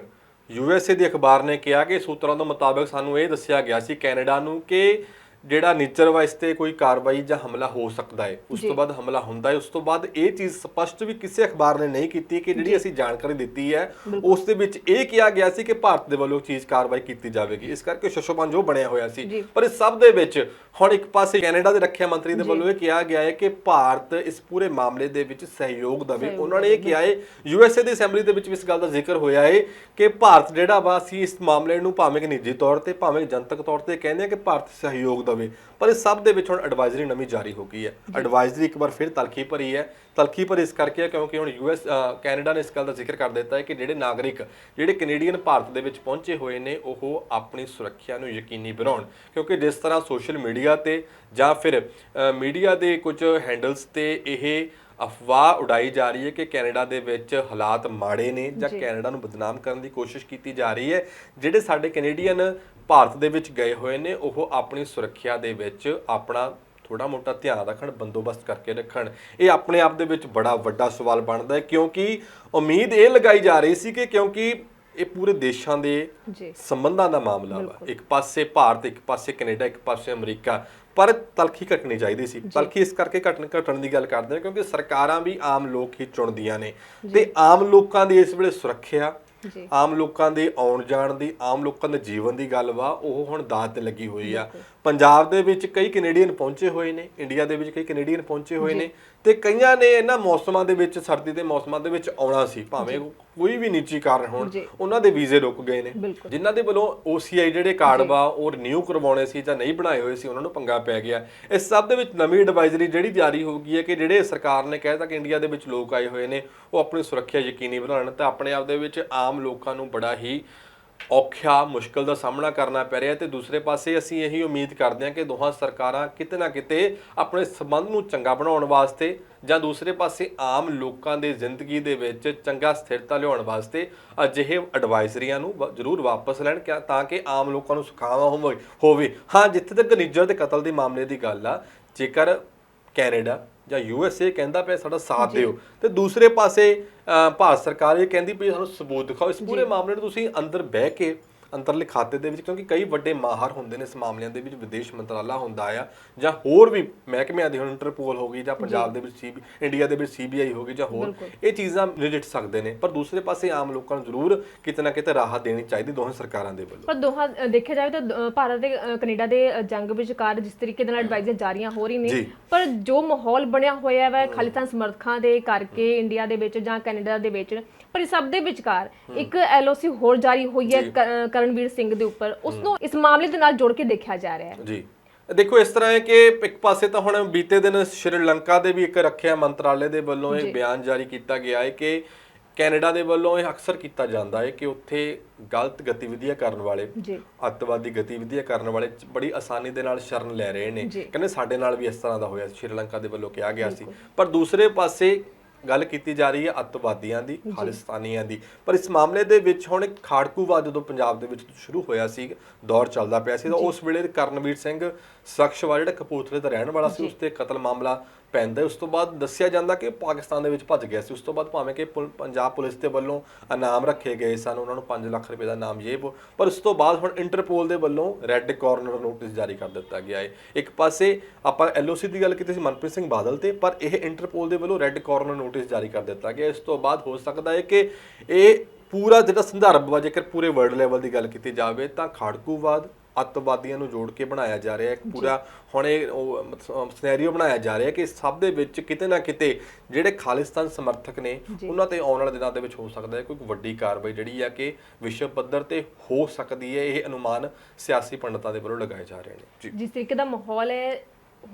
ਯੂਐਸਏ ਦੀ ਅਖਬਾਰ ਨੇ ਕਿਹਾ ਕਿ ਸੂਤਰਾਂ ਦੇ ਮੁਤਾਬਕ ਸਾਨੂੰ ਇਹ ਦੱਸਿਆ ਗਿਆ ਸੀ ਕੈਨੇਡਾ ਨੂੰ ਕਿ ਜਿਹੜਾ ਨੇਚਰ ਵਾਈਜ਼ ਤੇ ਕੋਈ ਕਾਰਵਾਈ ਜਾਂ ਹਮਲਾ ਹੋ ਸਕਦਾ ਹੈ ਉਸ। ਤੋਂ ਬਾਅਦ ਹਮਲਾ ਹੁੰਦਾ ਹੈ ਉਸ ਤੋਂ ਬਾਅਦ ਇਹ ਚੀਜ਼ ਸਪਸ਼ਟ ਵੀ ਕਿਸੇ ਅਖਬਾਰ ਨੇ ਨਹੀਂ ਕੀਤੀ ਕਿ ਜਿਹੜੀ ਅਸੀਂ ਜਾਣਕਾਰੀ ਦਿੱਤੀ ਹੈ ਉਸ ਦੇ ਵਿੱਚ ਇਹ ਕਿਹਾ ਗਿਆ ਸੀ ਕਿ ਭਾਰਤ ਦੇ ਵੱਲੋਂ ਚੀਜ਼ ਕਾਰਵਾਈ ਕੀਤੀ ਜਾਵੇਗੀ। ਇਸ ਕਰਕੇ ਸ਼ਸ਼ੋਪਨ ਜੋ ਬਣਿਆ ਹੋਇਆ ਸੀ। ਪਰ ਇਸ ਸਭ ਦੇ ਵਿੱਚ ਹੁਣ ਇੱਕ ਪਾਸੇ ਕੈਨੇਡਾ ਦੇ ਰੱਖਿਆ ਮੰਤਰੀ ਦੇ ਵੱਲੋਂ ਇਹ ਕਿਹਾ ਗਿਆ ਹੈ ਕਿ ਭਾਰਤ ਇਸ ਪੂਰੇ ਮਾਮਲੇ ਦੇ ਵਿੱਚ ਸਹਿਯੋਗ ਦੇਵੇ। ਉਹਨਾਂ ਨੇ ਇਹ ਕਿਹਾ ਹੈ ਯੂਐਸਏ ਦੀ ਅਸੈਂਬਲੀ ਦੇ ਵਿੱਚ ਵੀ ਇਸ ਗੱਲ ਦਾ ਜ਼ਿਕਰ ਹੋਇਆ ਹੈ ਕਿ ਭਾਰਤ ਜਿਹੜਾ ਵਾ ਅਸੀਂ ਇਸ ਮਾਮਲੇ ਨੂੰ ਭਾਵੇਂ ਕਿ ਨਿੱਜੀ ਤੌਰ ਤੇ ਭਾਵੇਂ ਜਨਤਕ ਤੌਰ ਤੇ ਕਹਿੰਦੇ ਆ ਕਿ ਭਾਰਤ ਸਹਿਯੋਗ ਦੇਵੇ ਪਰ ਇਸ ਸਭ ਦੇ ਵਿੱਚ ਹੁਣ ਐਡਵਾਈਜ਼ਰੀ ਨਵੀਂ ਜਾਰੀ ਹੋ ਗਈ ਹੈ। ਐਡਵਾਈਜ਼ਰੀ ਇੱਕ ਵਾਰ ਫਿਰ ਤਲਖੀ ਭਰੀ ਹੈ। ਤਲਖੀ ਭਰੀ ਇਸ ਕਰਕੇ ਹੈ ਕਿਉਂਕਿ ਹੁਣ ਯੂਐਸ ਕੈਨੇਡਾ ਨੇ ਇਸ ਗੱਲ ਦਾ ਜ਼ਿਕਰ ਕਰ ਦਿੱਤਾ ਹੈ ਕਿ ਜਿਹੜੇ ਨਾਗਰਿਕ ਜਿਹੜੇ ਕੈਨੇਡੀਅਨ ਭਾਰਤ ਦੇ ਵਿੱਚ ਪਹੁੰਚੇ ਹੋਏ ਨੇ ਉਹ ਆਪਣੀ ਸੁਰੱਖਿਆ ਨੂੰ ਯਕੀਨੀ ਬਣਾਉਣ। ਕਿਉਂਕਿ ਜਿਸ ਤਰ੍ਹਾਂ ਸੋਸ਼ਲ ਮੀਡੀਆ ਤੇ ਜਾਂ ਫਿਰ ਮੀਡੀਆ ਦੇ ਕੁਝ ਹੈਂਡਲਸ ਤੇ ਇਹ ਅਫਵਾਹ ਉਡਾਈ ਜਾ ਰਹੀ ਹੈ ਕਿ ਕੈਨੇਡਾ ਦੇ ਵਿੱਚ ਹਾਲਾਤ ਮਾੜੇ ਨੇ ਜੀ। ਕੈਨੇਡਾ ਨੂੰ ਬਦਨਾਮ ਕਰਨ ਦੀ ਕੋਸ਼ਿਸ਼ ਕੀਤੀ ਜਾ ਰਹੀ ਹੈ। ਜਿਹੜੇ ਸਾਡੇ ਕੈਨੇਡੀਅਨ ਭਾਰਤ ਦੇ ਵਿੱਚ ਗਏ ਹੋਏ ਨੇ ਉਹ ਆਪਣੀ ਸੁਰੱਖਿਆ ਦੇ ਵਿੱਚ ਆਪਣਾ ਥੋੜਾ ਮੋਟਾ ਧਿਆਨ ਰੱਖਣ ਬੰਦੋਬਸਤ ਕਰਕੇ ਰੱਖਣ। ਇਹ ਆਪਣੇ ਆਪ ਦੇ ਵਿੱਚ ਬੜਾ ਵੱਡਾ ਸਵਾਲ ਬਣਦਾ ਹੈ ਕਿਉਂਕਿ ਉਮੀਦ ਇਹ ਲਗਾਈ ਜਾ ਰਹੀ ਸੀ ਕਿ ਕਿਉਂਕਿ ਇਹ ਪੂਰੇ ਦੇਸ਼ਾਂ ਦੇ ਸੰਬੰਧਾਂ ਦਾ ਮਾਮਲਾ ਵਾ। ਇੱਕ ਪਾਸੇ ਭਾਰਤ ਇੱਕ ਪਾਸੇ ਕੈਨੇਡਾ ਇੱਕ ਪਾਸੇ ਅਮਰੀਕਾ ਪਰ ਤਲਖੀ ਘਟਣੀ ਚਾਹੀਦੀ ਸੀ। ਤਲਖੀ ਇਸ ਕਰਕੇ ਘਟਣ ਘਟਣ ਦੀ ਗੱਲ ਕਰਦੇ ਨੇ ਕਿਉਂਕਿ ਸਰਕਾਰਾਂ ਵੀ ਆਮ ਲੋਕ ਹੀ ਚੁਣਦੀਆਂ ਨੇ। ਤੇ ਆਮ ਲੋਕਾਂ ਦੀ ਇਸ ਵੇਲੇ ਸੁਰੱਖਿਆ ਆਮ ਲੋਕਾਂ ਦੇ ਆਉਣ ਜਾਣ ਦੀ ਆਮ ਲੋਕਾਂ ਦੇ ਜੀਵਨ ਦੀ ਗੱਲ ਵਾ ਉਹ ਹੁਣ ਦਾਅ ਤੇ ਲੱਗੀ ਹੋਈ ਆ। ਪੰਜਾਬ ਦੇ ਵਿੱਚ ਕਈ ਕੈਨੇਡੀਅਨ ਪਹੁੰਚੇ ਹੋਏ ਨੇ ਇੰਡੀਆ ਦੇ ਵਿੱਚ ਕਈ ਕੈਨੇਡੀਅਨ ਪਹੁੰਚੇ ਹੋਏ ਨੇ ਤੇ ਕਈਆਂ ਨੇ ਇਹਨਾਂ ਮੌਸਮਾਂ ਦੇ ਵਿੱਚ ਸਰਦੀ ਦੇ ਮੌਸਮਾਂ ਦੇ ਵਿੱਚ ਆਉਣਾ ਸੀ ਭਾਵੇਂ ਕੋਈ ਵੀ ਨਿੱਜੀ ਕਾਰਨ ਹੋਣ। ਉਹਨਾਂ ਦੇ ਵੀਜ਼ੇ ਰੁਕ ਗਏ ਨੇ। ਜਿਨ੍ਹਾਂ ਦੇ ਵੱਲੋਂ OCI ਜਿਹੜੇ ਕਾਰਡ ਵਾ ਉਹ ਰਿਨਿਊ ਕਰਵਾਉਣੇ ਸੀ ਜਾਂ ਨਹੀਂ ਬਣਾਏ ਹੋਏ ਸੀ ਉਹਨਾਂ ਨੂੰ ਪੰਗਾ ਪੈ ਗਿਆ ਇਸ ਸਭ ਦੇ ਵਿੱਚ ਨਵੀਂ ਐਡਵਾਈਜ਼ਰੀ ਜਿਹੜੀ ਜਾਰੀ ਹੋ ਗਈ ਹੈ ਕਿ ਜਿਹੜੇ ਸਰਕਾਰ ਨੇ ਕਹਿਤਾ ਕਿ ਇੰਡੀਆ ਦੇ ਵਿੱਚ ਲੋਕ ਆਏ ਹੋਏ ਨੇ ਉਹ ਆਪਣੀ ਸੁਰੱਖਿਆ ਯਕੀਨੀ ਬਣਾਉਣ ਤੇ ਆਪਣੇ ਆਪ ਦੇ ਵਿੱਚ ਆਮ ਲੋਕਾਂ ਨੂੰ ਬੜਾ ਹੀ ਔਖਾ, ਮੁਸ਼ਕਲ ਦਾ ਸਾਹਮਣਾ ਕਰਨਾ ਪੈ ਰਿਹਾ ਤੇ ਦੂਸਰੇ ਪਾਸੇ ਅਸੀਂ ਇਹੀ ਉਮੀਦ ਕਰਦੇ ਹਾਂ ਕਿ ਦੋਹਾਂ ਸਰਕਾਰਾਂ ਕਿਤੇ ਨਾ ਕਿਤੇ ਆਪਣੇ ਸਬੰਧ ਨੂੰ ਚੰਗਾ ਬਣਾਉਣ ਵਾਸਤੇ ਜਾਂ ਦੂਸਰੇ ਪਾਸੇ ਆਮ ਲੋਕਾਂ ਦੇ ਜ਼ਿੰਦਗੀ ਦੇ ਵਿੱਚ ਚੰਗਾ ਸਥਿਰਤਾ ਲਿਆਉਣ ਵਾਸਤੇ ਅਜਿਹੇ ਐਡਵਾਈਜ਼ਰੀਆਂ ਨੂੰ ਵ- ਜ਼ਰੂਰ ਵਾਪਸ ਲੈਣ ਕਿਆ- ਤਾਂ ਕਿ ਆਮ ਲੋਕਾਂ ਨੂੰ ਸੁਖਾਵਾ ਹੋਵੇ ਹੋਵੇ। ਹਾਂ, ਜਿੱਥੇ ਤੱਕ ਨਿੱਜਰ ਤੇ ਕਤਲ ਦੇ ਮਾਮਲੇ ਦੀ ਗੱਲ ਆ, ਜੇਕਰ ਕੈਨੇਡਾ ਜਾਂ ਯੂਐਸਏ ਕਹਿੰਦਾ ਪਿਆ ਸਾਡਾ ਸਾਥ ਦਿਓ ਤੇ ਦੂਸਰੇ ਪਾਸੇ ਭਾਰਤ ਸਰਕਾਰ ਇਹ ਕਹਿੰਦੀ ਪਈ ਸਾਨੂੰ ਸਬੂਤ ਦਿਖਾਓ। ਇਸ ਪੂਰੇ ਮਾਮਲੇ ਨੂੰ ਤੁਸੀਂ ਅੰਦਰ ਬਹਿ ਕੇ ਅੰਤਰਲੇ ਖਾਤੇ ਦੇ ਵਿੱਚ ਕਿਉਂਕਿ ਕਈ ਵੱਡੇ ਮਾਹਰ ਹੁੰਦੇ ਨੇ ਇਸ ਮਾਮਲਿਆਂ ਦੇ ਵਿੱਚ ਵਿਦੇਸ਼ ਮੰਤਰਾਲਾ ਹੁੰਦਾ ਆ ਜਾਂ ਹੋਰ ਵੀ ਮਹਿਕਮਿਆਂ ਦੀ ਹੁਣ ਇੰਟਰਪੋਲ ਹੋ ਗਈ ਜਾਂ ਪੰਜਾਬ ਦੇ ਵਿੱਚ ਸੀਬੀ ਇੰਡੀਆ ਦੇ ਵਿੱਚ ਸੀਬੀਆਈ ਹੋ ਗਈ ਜਾਂ ਹੋਰ ਇਹ ਚੀਜ਼ਾਂ ਨਜਿੱਠ ਸਕਦੇ ਨੇ। ਪਰ ਦੂਸਰੇ ਪਾਸੇ ਆਮ ਲੋਕਾਂ ਨੂੰ ਜ਼ਰੂਰ ਕਿਤੇ ਨਾ ਕਿਤੇ ਰਾਹਤ ਦੇਣੀ ਚਾਹੀਦੀ ਦੋਹਾਂ ਸਰਕਾਰਾਂ ਦੇ ਵੱਲੋਂ। ਪਰ ਦੋਹਾਂ ਦੇਖਿਆ ਜਾਵੇ ਤਾਂ ਭਾਰਤ ਤੇ ਕੈਨੇਡਾ ਦੇ ਜੰਗ ਵਿਚਕਾਰ ਜਿਸ ਤਰੀਕੇ ਦੇ ਨਾਲ ਐਡਵਾਈਜ਼ਰ ਜਾਰੀਆਂ ਹੋ ਰਹੀ ਨੇ। ਪਰ ਜੋ ਮਾਹੌਲ ਬਣਿਆ ਹੋਇਆ ਹੈ। ਖਾਲਿਸਤਾਨ ਸਮਰਥਕਾਂ ਦੇ ਕਰਕੇ ਇੰਡੀਆ ਦੇ ਵਿੱਚ ਜਾਂ ਕੈਨੇਡਾ ਦੇ ਵਿੱਚ ਪਰ ਇਸ ਸਭ ਦੇ ਵਿਚਕਾਰ ਇੱਕ ਐਲਓਸੀ ਹੋਰ ਜਾਰੀ ਹੋਈ ਹੈ ਕ- ਕਰਨਵੀਰ ਸਿੰਘ ਦੇ ਉੱਪਰ। ਉਸ ਨੂੰ ਇਸ ਮਾਮਲੇ ਦੇ ਨਾਲ ਜੋੜ ਕੇ ਦੇਖਿਆ ਜਾ ਰਿਹਾ ਹੈ। ਜੀ। ਦੇਖੋ ਇਸ ਤਰ੍ਹਾਂ ਹੈ ਕਿ ਇੱਕ ਪਾਸੇ ਤਾਂ ਹੁਣ ਬੀਤੇ ਦਿਨ ਸ਼੍ਰੀਲੰਕਾ ਦੇ ਵੀ ਇੱਕ ਰੱਖਿਆ ਮੰਤਰਾਲੇ ਦੇ ਵੱਲੋਂ ਇਹ ਬਿਆਨ ਜਾਰੀ ਕੀਤਾ ਗਿਆ ਹੈ ਕਿ ਕੈਨੇਡਾ ਦੇ ਵੱਲੋਂ ਇਹ ਅਕਸਰ ਕੀਤਾ ਜਾਂਦਾ ਹੈ ਕਿ ਉੱਥੇ ਗਲਤ ਗਤੀਵਿਧੀਆਂ ਕਰਨ ਵਾਲੇ ਜੀ। ਅੱਤਵਾਦੀ ਗਤੀਵਿਧੀਆਂ ਕਰਨ ਵਾਲੇ ਚ ਬੜੀ ਆਸਾਨੀ ਦੇ ਨਾਲ ਸ਼ਰਨ ਲੈ ਰਹੇ ਨੇ। ਜੀ। ਕਹਿੰਦੇ ਸਾਡੇ ਨਾਲ ਵੀ ਇਸ ਤਰ੍ਹਾਂ ਦਾ ਹੋਇਆ ਸੀ ਸ਼੍ਰੀਲੰਕਾ ਦੇ ਵੱਲੋਂ ਕਿਹਾ ਗਿਆ ਸੀ। ਪਰ ਦੂਸਰੇ ਪਾਸੇ ਗੱਲ ਕੀਤੀ ਜਾ ਰਹੀ ਹੈ ਅੱਤਵਾਦੀਆਂ ਦੀ ਖਾਲਿਸਤਾਨੀਆਂ ਦੀ। ਪਰ ਇਸ ਮਾਮਲੇ ਦੇ ਵਿੱਚ ਹੁਣ ਖਾੜਕੂਵਾਦ ਜਦੋਂ ਪੰਜਾਬ ਦੇ ਵਿੱਚ ਸ਼ੁਰੂ ਹੋਇਆ ਸੀ ਦੌਰ ਚੱਲਦਾ ਪਿਆ ਸੀ ਤਾਂ ਉਸ ਵੇਲੇ ਕਰਨਵੀਰ ਸਿੰਘ ਸਖਸ਼ਵਾ ਜਿਹੜਾ ਕਪੂਰਥਲੇ ਦਾ ਰਹਿਣ ਵਾਲਾ ਸੀ ਉਸ ਤੇ ਕਤਲ ਮਾਮਲਾ ਪੈਂਦਾ। ਉਸ ਤੋਂ ਬਾਅਦ ਦੱਸਿਆ ਜਾਂਦਾ ਕਿ ਪਾਕਿਸਤਾਨ ਦੇ ਵਿੱਚ ਭੱਜ ਗਿਆ ਸੀ ਉਸ ਤੋਂ ਬਾਅਦ ਭਾਵੇਂ ਕਿ ਪੰਜਾਬ ਪੁਲਿਸ ਦੇ ਵੱਲੋਂ ਇਨਾਮ ਰੱਖੇ ਗਏ ਸਨ ਉਹਨਾਂ ਨੂੰ 5 ਲੱਖ ਰੁਪਏ ਦਾ ਨਾਮ ਇਹ ਵੋ। ਪਰ ਉਸ ਤੋਂ ਬਾਅਦ ਹੁਣ ਇੰਟਰਪੋਲ ਦੇ ਵੱਲੋਂ ਰੈੱਡ ਕਾਰਨਰ ਨੋਟਿਸ ਜਾਰੀ ਕਰ ਦਿੱਤਾ ਗਿਆ ਹੈ ਇੱਕ ਪਾਸੇ ਆਪਾਂ ਐਲਓਸੀ ਦੀ ਗੱਲ ਕੀਤੀ ਸੀ ਮਨਪ੍ਰੀਤ ਸਿੰਘ ਬਾਦਲ ਤੇ ਪਰ ਇਹ ਇੰਟਰਪੋਲ ਦੇ ਵੱਲੋਂ ਰੈੱਡ ਕਾਰਨਰ ਨੋਟਿਸ ਜਾਰੀ ਕਰ ਦਿੱਤਾ ਗਿਆ ਇਸ ਤੋਂ ਬਾਅਦ ਹੋ ਸਕਦਾ ਹੈ ਕਿ ਇਹ ਪੂਰਾ ਜਿਹੜਾ ਸੰਦਰਭ ਵਾ ਜੇਕਰ ਪੂਰੇ ਵਰਲਡ ਲੈਵਲ ਦੀ ਗੱਲ ਕੀਤੀ ਜਾਵੇ ਤਾਂ ਖਾੜਕੂਵਾਦ ਅੱਤਵਾਦੀਆਂ ਨੂੰ ਜੋੜ ਕੇ ਬਣਾਇਆ ਜਾ ਰਿਹਾ ਹੈ। ਇੱਕ ਪੂਰਾ ਹੁਣ ਇਹ ਸਿਨੈਰੀਓ ਬਣਾਇਆ ਜਾ ਰਿਹਾ ਕਿ ਸਭ ਦੇ ਵਿੱਚ ਕਿਤੇ ਨਾ ਕਿਤੇ ਜਿਹੜੇ ਖਾਲਿਸਤਾਨ ਸਮਰਥਕ ਨੇ ਉਹਨਾਂ ਤੇ ਆਉਣ ਵਾਲੇ ਦਿਨਾਂ ਦੇ ਵਿੱਚ ਹੋ ਸਕਦਾ ਹੈ। ਕੋਈ ਵੱਡੀ ਕਾਰਵਾਈ ਜਿਹੜੀ ਆ ਕਿ ਵਿਸ਼ਵ ਪੱਧਰ ਤੇ ਹੋ ਸਕਦੀ ਹੈ। ਇਹ ਅਨੁਮਾਨ ਸਿਆਸੀ ਪੰਡਤਾਂ ਦੇ ਵੱਲੋਂ ਲਗਾਏ ਜਾ ਰਹੇ ਨੇ। ਜੀ। ਜਿਸ ਤਰੀਕੇ ਦਾ ਮਾਹੌਲ ਹੈ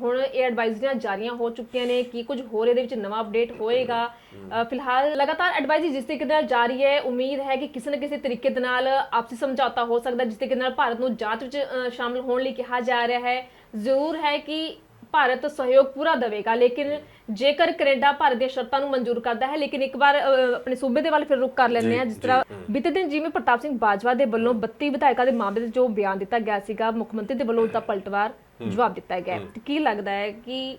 ਹੁਣ ਇਹ ਐਡਵਾਈਜ਼ਰੀਆਂ ਜਾਰੀਆਂ ਹੋ ਚੁੱਕੀਆਂ ਨੇ ਕੀ ਕੁਝ ਹੋਰ ਇਹਦੇ ਵਿੱਚ ਨਵਾਂ ਅਪਡੇਟ ਹੋਏਗਾ। ਫਿਲਹਾਲ ਲਗਾਤਾਰ ਐਡਵਾਈਜ਼ਰੀ ਜਿਸ ਤਰੀਕੇ ਨਾਲ ਜਾਰੀ ਹੈ ਉਮੀਦ ਹੈ ਕਿ ਕਿਸੇ ਨਾ ਕਿਸੇ ਤਰੀਕੇ ਦੇ ਨਾਲ ਆਪਸੀ ਸਮਝੌਤਾ ਹੋ ਸਕਦਾ ਜਿਸ ਤਰੀਕੇ ਨਾਲ ਭਾਰਤ ਨੂੰ ਜਾਂਚ ਵਿੱਚ ਸ਼ਾਮਲ ਹੋਣ ਲਈ ਕਿਹਾ ਜਾ ਰਿਹਾ ਹੈ। ਜ਼ਰੂਰ ਹੈ ਕਿ ਭਾਰਤ ਸਹਿਯੋਗ ਪੂਰਾ ਦੇਵੇਗਾ। ਲੇਕਿਨ ਜੇਕਰ ਕੈਨੇਡਾ ਭਾਰਤ ਦੀਆਂ ਸ਼ਰਤਾਂ ਨੂੰ ਮਨਜ਼ੂਰ ਕਰਦਾ ਹੈ ਲੇਕਿਨ ਇੱਕ ਵਾਰ ਅ, ਆਪਣੇ ਸੂਬੇ ਦੇ ਵੱਲ ਫਿਰ ਰੁਕ ਕਰ ਲੈਂਦੇ ਆ ਜਿਸ ਤਰ੍ਹਾਂ ਬੀਤੇ ਦਿਨ ਜਿਵੇਂ ਪ੍ਰਤਾਪ ਸਿੰਘ ਬਾਜਵਾ ਦੇ ਵੱਲੋਂ 32 ਵਿਧਾਇਕਾਂ ਦੇ ਮਾਮਲੇ 'ਚ ਜੋ ਬਿਆਨ ਦਿੱਤਾ ਗਿਆ ਸੀਗਾ ਮੁੱਖ ਮੰਤਰੀ ਦੇ ਵੱਲੋਂ ਉਸਦਾ ਪਲਟਵਾਰ ਜਵਾਬ ਦਿੱਤਾ ਗਿਆ ਹੈ। ਤੇ ਕੀ ਲੱਗਦਾ ਹੈ ਕਿ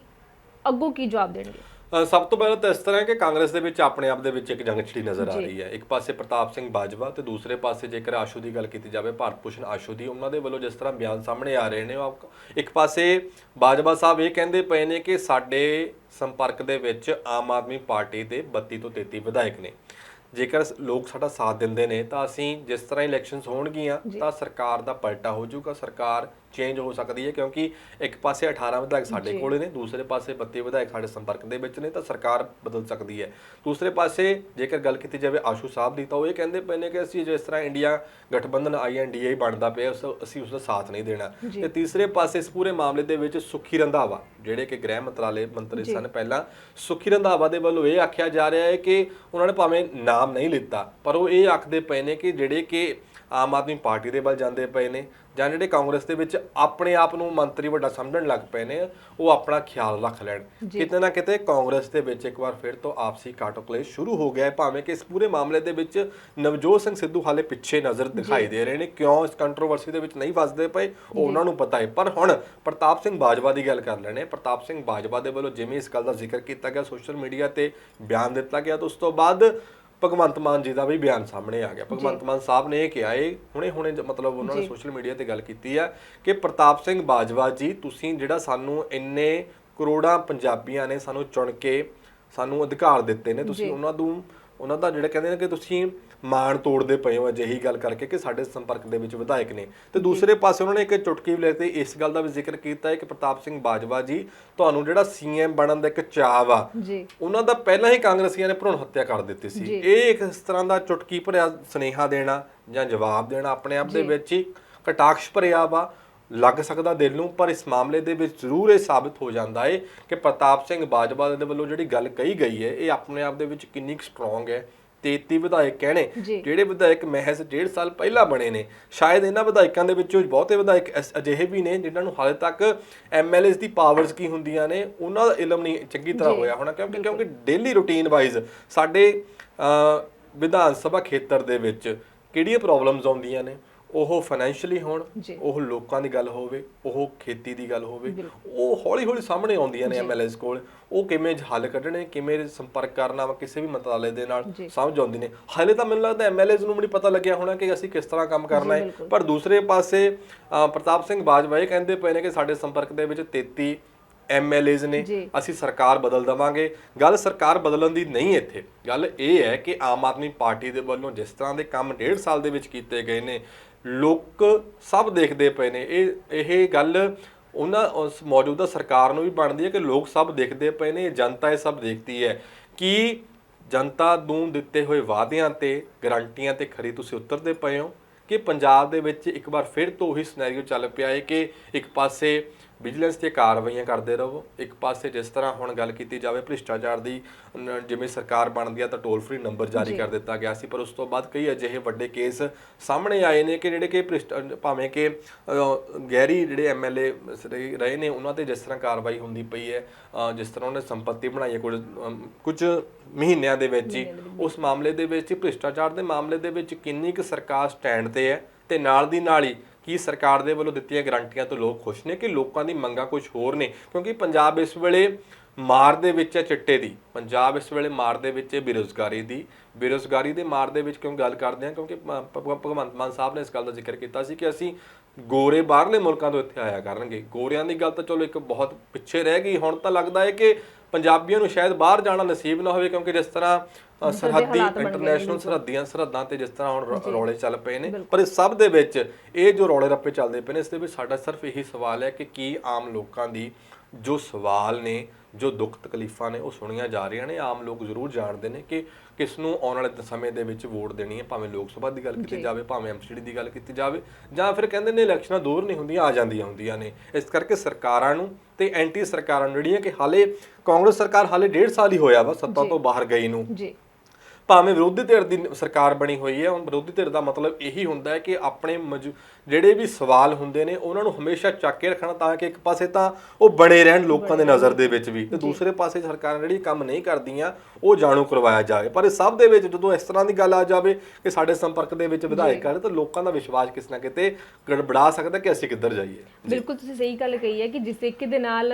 ਅੱਗੋਂ ਕੀ ਜਵਾਬ ਦੇਣਗੇ? ਸਭ ਤੋਂ ਪਹਿਲਾਂ ਤਾਂ ਇਸ ਤਰ੍ਹਾਂ ਹੈ ਕਿ ਕਾਂਗਰਸ ਦੇ ਵਿੱਚ ਆਪਣੇ ਆਪ ਦੇ ਵਿੱਚ ਇੱਕ ਜੰਗ ਛਿੜੀ ਨਜ਼ਰ ਆ। ਰਹੀ ਹੈ। ਇੱਕ ਪਾਸੇ ਪ੍ਰਤਾਪ ਸਿੰਘ ਬਾਜਵਾ ਤੇ ਦੂਸਰੇ ਪਾਸੇ ਜੇਕਰ ਆਸ਼ੂ ਦੀ ਗੱਲ ਕੀਤੀ ਜਾਵੇ ਭਾਰਤ ਭੂਸ਼ਣ ਆਸ਼ੂ ਦੀ ਉਹਨਾਂ ਦੇ ਵੱਲੋਂ ਜਿਸ ਤਰ੍ਹਾਂ ਬਿਆਨ ਸਾਹਮਣੇ ਆ ਰਹੇ ਨੇ ਉਹ ਇੱਕ ਪਾਸੇ ਬਾਜਵਾ ਸਾਹਿਬ ਇਹ ਕਹਿੰਦੇ ਪਏ ਨੇ ਕਿ ਸਾਡੇ ਸੰਪਰਕ ਦੇ ਵਿੱਚ ਆਮ ਆਦਮੀ ਪਾਰਟੀ ਦੇ 32 ਤੋਂ 33 ਵਿਧਾਇਕ ਨੇ। ਜੇਕਰ ਲੋਕ ਸਾਡਾ ਸਾਥ ਦਿੰਦੇ ਨੇ ਤਾਂ ਅਸੀਂ ਜਿਸ ਤਰ੍ਹਾਂ ਇਲੈਕਸ਼ਨਸ ਹੋਣਗੀਆਂ ਤਾਂ ਸਰਕਾਰ ਦਾ ਪਲਟਾ ਹੋ ਜਾਊਗਾ। ਸਰਕਾਰ ਚੇਂਜ ਹੋ ਸਕਦੀ ਹੈ ਕਿਉਂਕਿ ਇੱਕ ਪਾਸੇ 18 ਵਿਧਾਇਕ ਸਾਡੇ ਕੋਲੇ ਨੇ ਦੂਸਰੇ ਪਾਸੇ 32 ਵਿਧਾਇਕ ਸਾਡੇ ਸੰਪਰਕ ਦੇ ਵਿੱਚ ਨੇ ਤਾਂ ਸਰਕਾਰ ਬਦਲ ਸਕਦੀ ਹੈ। ਦੂਸਰੇ ਪਾਸੇ ਜੇਕਰ ਗੱਲ ਕੀਤੀ ਜਾਵੇ ਆਸ਼ੂ ਸਾਹਿਬ ਦੀ ਤਾਂ ਉਹ ਇਹ ਕਹਿੰਦੇ ਪਏ ਨੇ ਕਿ ਅਸੀਂ ਜਿਸ ਤਰ੍ਹਾਂ ਇੰਡੀਆ ਗਠਬੰਧਨ ਆਈਐਨਡੀਏ ਬਣਦਾ ਪਿਆ ਉਸ ਅਸੀਂ ਉਸ ਦਾ ਸਾਥ ਨਹੀਂ ਦੇਣਾ। ਤੇ ਤੀਸਰੇ ਪਾਸੇ ਇਸ ਪੂਰੇ ਮਾਮਲੇ ਦੇ ਵਿੱਚ ਸੁਖੀ ਰੰਧਾਵਾ ਜਿਹੜੇ ਕਿ ਗ੍ਰਹਿ ਮੰਤਰਾਲੇ ਮੰਤਰੀ ਸਨ ਪਹਿਲਾਂ ਸੁਖੀ ਰੰਧਾਵਾ ਦੇ ਵੱਲੋਂ ਇਹ ਆਖਿਆ ਜਾ ਰਿਹਾ ਹੈ ਕਿ ਉਹਨਾਂ ਨੇ ਭਾਵੇਂ ਨਾਮ ਨਹੀਂ ਲਿੱਤਾ ਪਰ ਉਹ ਇਹ ਆਖਦੇ ਪਏ ਨੇ ਕਿ ਜਿਹੜੇ ਕਿ ਆਮ ਆਦਮੀ ਪਾਰਟੀ ਦੇ ਵੱਲ ਜਾਂਦੇ ਪਏ ਨੇ ਜਾਂ ਜਿਹੜੇ ਕਾਂਗਰਸ ਦੇ ਵਿੱਚ ਆਪਣੇ ਆਪ ਨੂੰ ਮੰਤਰੀ ਵੱਡਾ ਸਮਝਣ ਲੱਗ ਪਏ ਨੇ ਉਹ ਆਪਣਾ ਖਿਆਲ ਰੱਖ ਲੈਣ। ਕਿਤੇ ਨਾ ਕਿਤੇ ਕਾਂਗਰਸ ਦੇ ਵਿੱਚ ਇੱਕ ਵਾਰ ਫਿਰ ਤੋਂ ਆਪਸੀ ਕਾਟੋ ਕਲੇਸ਼ ਸ਼ੁਰੂ ਹੋ ਗਿਆ ਹੈ। ਭਾਵੇਂ ਕਿ ਇਸ ਪੂਰੇ ਮਾਮਲੇ ਦੇ ਵਿੱਚ ਨਵਜੋਤ ਸਿੰਘ ਸਿੱਧੂ ਹਾਲੇ ਪਿੱਛੇ ਨਜ਼ਰ ਦਿਖਾਈ ਦੇ ਰਹੇ ਨੇ। ਕਿਉਂ ਇਸ ਕੰਟਰੋਵਰਸੀ ਦੇ ਵਿੱਚ ਨਹੀਂ ਫਸਦੇ ਪਏ? ਉਹ ਉਹਨਾਂ ਨੂੰ ਪਤਾ ਹੈ। ਪਰ ਹੁਣ ਪ੍ਰਤਾਪ ਸਿੰਘ ਬਾਜਵਾ ਦੀ ਗੱਲ ਕਰ ਲੈਣੇ ਪ੍ਰਤਾਪ ਸਿੰਘ ਬਾਜਵਾ ਦੇ ਵੱਲੋਂ ਜਿਵੇਂ ਇਸ ਗੱਲ ਦਾ ਜ਼ਿਕਰ ਕੀਤਾ ਗਿਆ ਸੋਸ਼ਲ ਮੀਡੀਆ ਤੇ ਬਿਆਨ ਦਿੱਤਾ ਗਿਆ ਤਾਂ ਉਸ ਤੋਂ ਬਾਅਦ ਭਗਵੰਤ ਮਾਨ ਜੀ ਦਾ ਵੀ ਬਿਆਨ ਸਾਹਮਣੇ ਆ ਗਿਆ। ਭਗਵੰਤ ਮਾਨ ਸਾਹਿਬ ਨੇ ਇਹ ਕਿਹਾ ਇਹ ਹੁਣੇ ਹੁਣੇ ਮਤਲਬ ਉਹਨਾਂ ਨੇ ਸੋਸ਼ਲ ਮੀਡੀਆ ਤੇ ਗੱਲ ਕੀਤੀ ਆ ਕਿ ਪ੍ਰਤਾਪ ਸਿੰਘ ਬਾਜਵਾ ਜੀ ਤੁਸੀਂ ਜਿਹੜਾ ਸਾਨੂੰ ਇੰਨੇ ਕਰੋੜਾਂ ਪੰਜਾਬੀਆਂ ਨੇ ਸਾਨੂੰ ਚੁਣ ਕੇ ਸਾਨੂੰ ਅਧਿਕਾਰ ਦਿੱਤੇ ਨੇ ਤੁਸੀਂ ਉਹਨਾਂ ਨੂੰ ਉਹਨਾਂ ਦਾ ਜਿਹੜਾ ਕਹਿੰਦੇ ਨੇ ਕਿ ਤੁਸੀਂ ਮਾਣ ਤੋੜਦੇ ਪਏ ਹੋ ਅਜਿਹੀ ਗੱਲ ਕਰਕੇ ਕਿ ਸਾਡੇ ਸੰਪਰਕ ਦੇ ਵਿੱਚ ਵਿਧਾਇਕ ਨੇ। ਤੇ ਦੂਸਰੇ ਪਾਸੇ ਉਹਨਾਂ ਨੇ ਇੱਕ ਚੁਟਕੀ ਵੀ ਲੈਤੀ ਇਸ ਗੱਲ ਦਾ ਵੀ ਜ਼ਿਕਰ ਕੀਤਾ ਹੈ ਕਿ ਪ੍ਰਤਾਪ ਸਿੰਘ ਬਾਜਵਾ ਜੀ ਤੁਹਾਨੂੰ ਜਿਹੜਾ ਸੀਐਮ ਬਣਨ ਦਾ ਇੱਕ ਚਾਅ ਆ ਉਹਨਾਂ ਦਾ ਪਹਿਲਾਂ ਹੀ ਕਾਂਗਰਸੀਆਂ ਨੇ ਭਰੂਣ ਹੱਤਿਆ ਕਰ ਦਿੱਤੀ ਸੀ। ਇਹ ਇੱਕ ਇਸ ਤਰ੍ਹਾਂ ਦਾ ਚੁਟਕੀ ਭਰਿਆ ਸੁਨੇਹਾ ਦੇਣਾ ਜਾਂ ਜਵਾਬ ਦੇਣਾ ਆਪਣੇ ਆਪ ਦੇ ਵਿੱਚ ਹੀ ਕਟਾਕਸ਼ ਭਰਿਆ ਵਾ ਲੱਗ ਸਕਦਾ ਦਿਲ ਨੂੰ ਪਰ ਇਸ ਮਾਮਲੇ ਦੇ ਵਿੱਚ ਜ਼ਰੂਰ ਇਹ ਸਾਬਤ ਹੋ ਜਾਂਦਾ ਹੈ ਕਿ ਪ੍ਰਤਾਪ ਸਿੰਘ ਬਾਜਵਾ ਦੇ ਵੱਲੋਂ ਜਿਹੜੀ ਗੱਲ ਕਹੀ ਗਈ ਹੈ ਇਹ ਆਪਣੇ ਆਪ ਦੇ ਵਿੱਚ ਕਿੰਨੀ ਸਟਰੋਂਗ ਹੈ 33 ਵਿਧਾਇਕ ਕਹਿਣੇ। ਜਿਹੜੇ ਵਿਧਾਇਕ ਮਹਿਜ਼ ਡੇਢ ਸਾਲ ਪਹਿਲਾਂ ਬਣੇ ਨੇ। ਸ਼ਾਇਦ ਇਹਨਾਂ ਵਿਧਾਇਕਾਂ ਦੇ ਵਿੱਚੋਂ ਬਹੁਤੇ ਵਿਧਾਇਕ ਅਜਿਹੇ ਵੀ ਨੇ ਜਿਨ੍ਹਾਂ ਨੂੰ ਹਾਲੇ ਤੱਕ ਐਮਐਲਏਸ ਦੀ ਪਾਵਰਸ ਕੀ ਹੁੰਦੀਆਂ ਨੇ ਉਹਨਾਂ ਦਾ ਇਲਮ ਨਹੀਂ ਚੰਗੀ ਤਰ੍ਹਾਂ ਹੋਇਆ ਹੋਣਾ ਕਿਉਂਕਿ ਕਿਉਂਕਿ ਡੇਲੀ ਰੂਟੀਨ ਵਾਈਜ਼ ਸਾਡੇ ਵਿਧਾਨ ਸਭਾ ਖੇਤਰ ਦੇ ਵਿੱਚ ਕਿਹੜੀਆਂ ਪ੍ਰੋਬਲਮਸ ਆਉਂਦੀਆਂ ਨੇ? ਉਹ ਫਾਈਨੈਂਸ਼ੀਅਲੀ ਹੋਣ ਜੀ। ਉਹ ਲੋਕਾਂ ਦੀ ਗੱਲ ਹੋਵੇ ਉਹ ਖੇਤੀ ਦੀ ਗੱਲ ਹੋਵੇ ਉਹ ਹੌਲੀ ਹੌਲੀ ਸਾਹਮਣੇ ਆਉਂਦੀਆਂ ਨੇ ਐਮਐਲਏਸ ਕੋਲ। ਉਹ ਕਿਵੇਂ ਹੱਲ ਕੱਢਣੇ ਕਿਵੇਂ ਸੰਪਰਕ ਕਰਨਾ ਵਾ ਕਿਸੇ ਵੀ ਮੰਤਰਾਲੇ ਦੇ ਨਾਲ ਜੀ। ਸਮਝ ਆਉਂਦੀ ਨੇ। ਹਾਲੇ ਤਾਂ ਮੈਨੂੰ ਲੱਗਦਾ ਐਮਐਲਏਸ ਨੂੰ ਵੀ ਨਹੀਂ ਪਤਾ ਲੱਗਿਆ ਹੋਣਾ ਕਿ ਅਸੀਂ ਕਿਸ ਤਰ੍ਹਾਂ ਕੰਮ ਕਰਨਾ ਹੈ। ਪਰ ਦੂਸਰੇ ਪਾਸੇ ਅ, ਪ੍ਰਤਾਪ ਸਿੰਘ ਬਾਜਵਾ ਇਹ ਕਹਿੰਦੇ ਪਏ ਨੇ ਕਿ ਸਾਡੇ ਸੰਪਰਕ ਦੇ ਵਿੱਚ 33 ਐਮਐਲਏਸ ਨੇ। ਜੀ। ਅਸੀਂ ਸਰਕਾਰ ਬਦਲ ਦਵਾਂਗੇ। ਗੱਲ ਸਰਕਾਰ ਬਦਲਣ ਦੀ ਨਹੀਂ ਇੱਥੇ। ਗੱਲ ਇਹ ਹੈ ਕਿ ਆਮ ਆਦਮੀ ਪਾਰਟੀ ਦੇ ਵੱਲੋਂ ਜਿਸ ਤਰ੍ਹਾਂ ਦੇ ਕੰਮ ਡੇਢ ਸਾਲ ਦੇ ਵਿੱਚ ਕੀਤੇ ਗਏ ਨੇ ਲੋਕ ਸਭ ਦੇਖਦੇ ਪਏ ਨੇ। ਇਹ ਇਹ ਗੱਲ ਉਹਨਾਂ, ਉਸ ਮੌਜੂਦਾ ਸਰਕਾਰ ਨੂੰ ਵੀ ਬਣਦੀ ਹੈ ਕਿ ਲੋਕ ਸਭ ਦੇਖਦੇ ਪਏ ਨੇ ਜਨਤਾ ਇਹ ਸਭ ਦੇਖਦੀ ਹੈ। ਕਿ ਜਨਤਾ ਨੂੰ ਦਿੱਤੇ ਹੋਏ ਵਾਅਦਿਆਂ ਤੇ, ਗਰੰਟੀਆਂ ਤੇ ਖਰੀ ਤੁਸੀਂ ਉਤਰਦੇ ਪਏ ਹੋ? ਕਿ ਪੰਜਾਬ ਦੇ ਵਿੱਚ ਇੱਕ ਵਾਰ ਫਿਰ ਤੋਂ ਉਹੀ ਸਿਨੈਰੀਓ ਚੱਲ ਪਿਆ ਹੈ ਕਿ ਇੱਕ ਪਾਸੇ ਵਿਜੀਲੈਂਸ ਤੇ ਕਾਰਵਾਈਆਂ ਕਰਦੇ ਰਹੋ। ਇੱਕ ਪਾਸੇ ਜਿਸ ਤਰ੍ਹਾਂ ਹੁਣ ਗੱਲ ਕੀਤੀ ਜਾਵੇ ਭ੍ਰਿਸ਼ਟਾਚਾਰ ਦੀ ਨ- ਜਿਵੇਂ ਸਰਕਾਰ ਬਣਦੀ ਆ ਤਾਂ ਟੋਲ ਫ੍ਰੀ ਨੰਬਰ ਜਾਰੀ ਕਰ ਦਿੱਤਾ ਗਿਆ ਸੀ ਪਰ ਉਸ ਤੋਂ ਬਾਅਦ ਕਈ ਅਜਿਹੇ ਵੱਡੇ ਕੇਸ ਸਾਹਮਣੇ ਆਏ ਨੇ ਕਿ ਜਿਹੜੇ ਕਿ ਭ੍ਰਿਸ਼ਟ ਭਾਵੇਂ ਕਿ ਅ, ਗਹਿਰੀ ਜਿਹੜੇ ਐਮਐਲਏ ਰਹੇ ਨੇ ਉਹਨਾਂ ਤੇ ਜਿਸ ਤਰ੍ਹਾਂ ਕਾਰਵਾਈ ਹੁੰਦੀ ਪਈ ਹੈ ਜਿਸ ਤਰ੍ਹਾਂ ਉਹਨੇ ਸੰਪਤੀ ਬਣਾਈ ਹੈ ਕੁਝ ਅਮ, ਕੁਝ ਮਹੀਨਿਆਂ ਦੇ ਵਿੱਚ ਹੀ। ਉਸ ਮਾਮਲੇ ਦੇ ਵਿੱਚ ਹੀ ਭ੍ਰਿਸ਼ਟਾਚਾਰ ਦੇ ਮਾਮਲੇ ਦੇ ਵਿੱਚ ਕਿੰਨੀ ਕੁ ਸਰਕਾਰ ਸਟੈਂਡ ਤੇ ਹੈ ਤੇ ਨਾਲ ਦੀ ਨਾਲ ਹੀ ਕੀ ਸਰਕਾਰ ਦੇ ਵੱਲੋਂ ਦਿੱਤੀਆਂ ਗਰੰਟੀਆਂ ਤੋਂ ਲੋਕ ਖੁਸ਼ ਨੇ ਕਿ ਲੋਕਾਂ ਦੀ ਮੰਗਾਂ ਕੁਝ ਹੋਰ ਨੇ? ਕਿਉਂਕਿ ਪੰਜਾਬ ਇਸ ਵੇਲੇ ਮਾਰ ਦੇ ਵਿੱਚ ਹੈ ਚਿੱਟੇ ਦੀ। ਪੰਜਾਬ ਇਸ ਵੇਲੇ ਮਾਰ ਦੇ ਵਿੱਚ ਹੈ ਬੇਰੁਜ਼ਗਾਰੀ ਦੀ। ਬੇਰੁਜ਼ਗਾਰੀ ਦੇ ਮਾਰ ਦੇ ਵਿੱਚ ਕਿਉਂ ਗੱਲ ਕਰਦੇ ਹਾਂ? ਕਿਉਂਕਿ ਭਗਵੰਤ ਮਾਨ ਸਾਹਿਬ ਨੇ ਇਸ ਗੱਲ ਦਾ ਜ਼ਿਕਰ ਕੀਤਾ ਸੀ ਕਿ ਅਸੀਂ ਗੋਰੇ ਬਾਹਰਲੇ ਮੁਲਕਾਂ ਤੋਂ ਇੱਥੇ ਆਇਆ ਕਰਨਗੇ। ਗੋਰਿਆਂ ਦੀ ਗੱਲ ਤਾਂ ਚਲੋ ਇੱਕ ਬਹੁਤ ਪਿੱਛੇ ਰਹਿ ਗਈ। ਹੁਣ ਤਾਂ ਲੱਗਦਾ ਹੈ ਕਿ ਪੰਜਾਬੀਆਂ ਨੂੰ ਸ਼ਾਇਦ ਬਾਹਰ ਜਾਣਾ ਨਸੀਬ ਨਾ ਹੋਵੇ ਕਿਉਂਕਿ ਜਿਸ ਤਰ੍ਹਾਂ ਸਰਹੱਦੀ ਇੰਟਰਨੈਸ਼ਨਲ ਸਰਹੱਦੀਆਂ ਸਰਹੱਦਾਂ ਤੇ ਜਿਸ ਤਰ੍ਹਾਂ ਹੁਣ ਰੌਲੇ ਚੱਲ ਪਏ ਨੇ। ਪਰ ਇਸ ਸਭ ਦੇ ਵਿੱਚ ਇਹ ਜੋ ਰੌਲੇ ਰੱਪੇ ਚੱਲਦੇ ਪਏ ਨੇ ਇਸ ਦੇ ਵਿੱਚ ਸਾਡਾ ਸਿਰਫ ਇਹੀ ਸਵਾਲ ਹੈ ਕਿ ਕੀ ਆਮ ਲੋਕਾਂ ਦੀ ਜੋ ਸਵਾਲ ਨੇ ਜੋ ਦੁੱਖ ਤਕਲੀਫਾਂ ਨੇ ਉਹ ਸੁਣੀਆਂ ਜਾ ਰਹੀਆਂ ਨੇ। ਆਮ ਲੋਕ ਜ਼ਰੂਰ ਜਾਣਦੇ ਨੇ ਕਿ ਕਿਸ ਨੂੰ ਆਉਣ ਵਾਲੇ ਸਮੇਂ ਦੇ ਵਿੱਚ ਵੋਟ ਦੇਣੀ ਹੈ ਭਾਵੇਂ ਲੋਕ ਸਭਾ ਦੀ ਗੱਲ ਕੀਤੀ ਜਾਵੇ ਭਾਵੇਂ ਐਮਸੀਡੀ ਦੀ ਗੱਲ ਕੀਤੀ ਜਾਵੇ ਜਾਂ ਫਿਰ ਕਹਿੰਦੇ ਨੇ ਇਲੈਕਸ਼ਨਾਂ ਦੂਰ ਨਹੀਂ ਹੁੰਦੀਆਂ ਆ ਜਾਂਦੀਆਂ ਹੁੰਦੀਆਂ ਨੇ। ਇਸ ਕਰਕੇ ਸਰਕਾਰਾਂ ਨੂੰ ਤੇ ਐਂਟੀ ਸਰਕਾਰਾਂ ਨੂੰ ਜਿਹੜੀਆਂ ਕਿ ਹਾਲੇ ਕਾਂਗਰਸ ਸਰਕਾਰ ਹਾਲੇ ਡੇਢ ਸਾਲ ਹੀ ਹੋਇਆ ਵਾ ਸੱਤਾ ਤੋਂ ਬਾਹਰ ਗਈ ਨੂੰ। ਜੀ। ਭਾਵੇਂ ਵਿਰੋਧੀ ਧਿਰ ਦੀ ਸਰਕਾਰ ਬਣੀ ਹੋਈ ਹੈ ਹੁਣ ਵਿਰੋਧੀ ਧਿਰ ਦਾ ਮਤਲਬ ਇਹੀ ਹੁੰਦਾ ਹੈ ਕਿ ਆਪਣੇ ਜਿਹੜੇ ਵੀ ਸਵਾਲ ਹੁੰਦੇ ਨੇ ਉਹਨਾਂ ਨੂੰ ਹਮੇਸ਼ਾ ਚੱਕ ਕੇ ਰੱਖਣਾ ਤਾਂ ਕਿ ਇੱਕ ਪਾਸੇ ਤਾਂ ਉਹ ਬਣੇ ਰਹਿਣ ਲੋਕਾਂ ਦੇ ਨਜ਼ਰ ਦੇ ਵਿੱਚ ਵੀ ਤੇ ਦੂਸਰੇ ਪਾਸੇ ਸਰਕਾਰਾਂ ਜਿਹੜੀ ਕੰਮ ਨਹੀਂ ਕਰਦੀਆਂ ਉਹ ਜਾਣੂ ਕਰਵਾਇਆ ਜਾਵੇ। ਪਰ ਇਹ ਸਭ ਦੇ ਵਿੱਚ ਜਦੋਂ ਇਸ ਤਰ੍ਹਾਂ ਦੀ ਗੱਲ ਆ ਜਾਵੇ ਕਿ ਸਾਡੇ ਸੰਪਰਕ ਦੇ ਵਿੱਚ ਵਿਧਾਇਕ ਹਨ ਤਾਂ ਲੋਕਾਂ ਦਾ ਵਿਸ਼ਵਾਸ ਕਿਸ ਨਾ ਕਿਤੇ ਗੜਬੜਾ ਸਕਦਾ ਕਿ ਅਸੀਂ ਕਿੱਧਰ ਜਾਈਏ। ਬਿਲਕੁਲ ਤੁਸੀਂ ਸਹੀ ਗੱਲ ਕਹੀ ਹੈ ਕਿ ਜਿਸ ਤਰੀਕੇ ਦੇ ਨਾਲ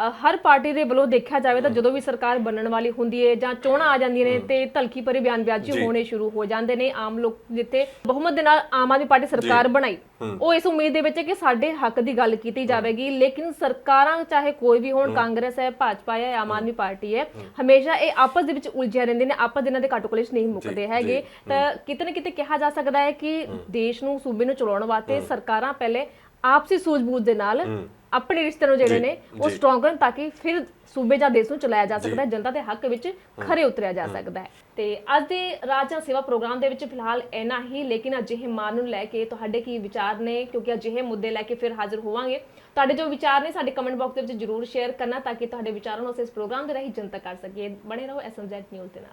ਹਰ ਪਾਰਟੀ ਦੇ ਵੱਲੋਂ ਦੇਖਿਆ ਜਾਵੇ ਤਾਂ ਜਦੋਂ ਵੀ ਸਰਕਾਰ ਬਣਨ ਵਾਲੀ ਹੁੰਦੀ ਹੈ ਜਾਂ ਚੋਣਾਂ ਆ ਜਾਂਦੀਆਂ ਨੇ ਤੇ ਧਲਕੀ ਭਰੇ ਬਿਆਨਬਾਜ਼ੀ ਜੀ। ਹੋਣੇ ਸ਼ੁਰੂ ਹੋ ਜਾਂਦੇ ਨੇ ਆਮ ਲੋਕ ਜਿੱਥੇ ਬਹੁਮਤ ਦੇ ਨਾਲ ਆਮ ਆਦਮੀ ਪਾਰਟੀ ਸਰਕਾਰ ਬਣਾਈ। ਉਹ ਇਸ ਉਮੀਦ ਦੇ ਵਿੱਚ ਹੈ ਕਿ ਸਾਡੇ ਹੱਕ ਦੀ ਗੱਲ ਕੀਤੀ ਜਾਵੇਗੀ ਲੇਕਿਨ ਸਰਕਾਰਾਂ ਚਾਹੇ ਕੋਈ ਵੀ ਹੋਣ ਕਾਂਗਰਸ ਹੈ ਭਾਜਪਾ ਹੈ ਆਮ ਆਦਮੀ ਪਾਰਟੀ ਹੈ ਹਮੇਸ਼ਾ ਇਹ ਆਪਸ ਦੇ ਵਿੱਚ ਉਲਝਿਆ ਰਹਿੰਦੇ ਨੇ ਆਪਸ ਦੇ ਇਹਨਾਂ ਦੇ ਕਾਟੋ ਕਲੇਸ਼ ਨਹੀਂ ਮੁੱਕਦੇ ਹੈਗੇ। ਤਾਂ ਕਿਤੇ ਨਾ ਕਿਤੇ ਕਿਹਾ ਜਾ ਸਕਦਾ ਹੈ ਕਿ ਦੇਸ਼ ਨੂੰ ਸੂਬੇ ਨੂੰ ਚਲਾਉਣ ਵਾਸਤੇ ਸਰਕਾਰਾਂ ਪਹਿਲੇ ਆਪਸੀ ਸੂਝ-ਬੂਝ ਦੇ ਨਾਲ ਆਪਣੇ ਰਿਸ਼ਤੇ ਨੂੰ ਜਿਹੜੇ ਜੀ, ਨੇ ਉਹ ਜੀ। ਸਟਰੋਂਗ ਕਰਨ ਤਾਂ ਕਿ ਫਿਰ ਸੂਬੇ ਜਾਂ ਦੇਸ਼ ਨੂੰ ਚਲਾਇਆ ਜਾ ਸਕਦਾ ਹੈ ਜਨਤਾ ਦੇ ਹੱਕ ਵਿੱਚ ਖਰੇ ਉਤਰਿਆ ਜਾ ਸਕਦਾ ਹੈ। ਤੇ ਅੱਜ ਦੇ ਰਾਜਾਂ ਸੇਵਾ ਪ੍ਰੋਗਰਾਮ ਦੇ ਵਿੱਚ ਫਿਲਹਾਲ ਇੰਨਾ ਹੀ ਲੇਕਿਨ ਅਜਿਹੇ ਮਾਨ ਨੂੰ ਲੈ ਕੇ ਤੁਹਾਡੇ ਕੀ ਵਿਚਾਰ ਨੇ? ਕਿਉਂਕਿ ਅਜਿਹੇ ਮੁੱਦੇ ਲੈ ਕੇ ਫਿਰ ਹਾਜ਼ਰ ਹੋਵਾਂਗੇ। ਤੁਹਾਡੇ ਜੋ ਵਿਚਾਰ ਨੇ ਸਾਡੇ ਕਮੈਂਟ ਬਾਕਸ ਦੇ ਵਿੱਚ ਜਰੂਰ ਸ਼ੇਅਰ ਕਰਨਾ ਤਾਂ ਕਿ ਤੁਹਾਡੇ ਵਿਚਾਰਾਂ ਨੂੰ ਅਸੀਂ ਇਸ ਪ੍ਰੋਗਰਾਮ ਦੇ ਰਾਹੀਂ ਜਨਤਕ ਕਰ ਸਕੀਏ। ਬਣੇ ਰਹੋ ਐਸਐਮਜ਼ੈਡ ਨਿਊਜ਼ ਦੇ ਨਾਲ।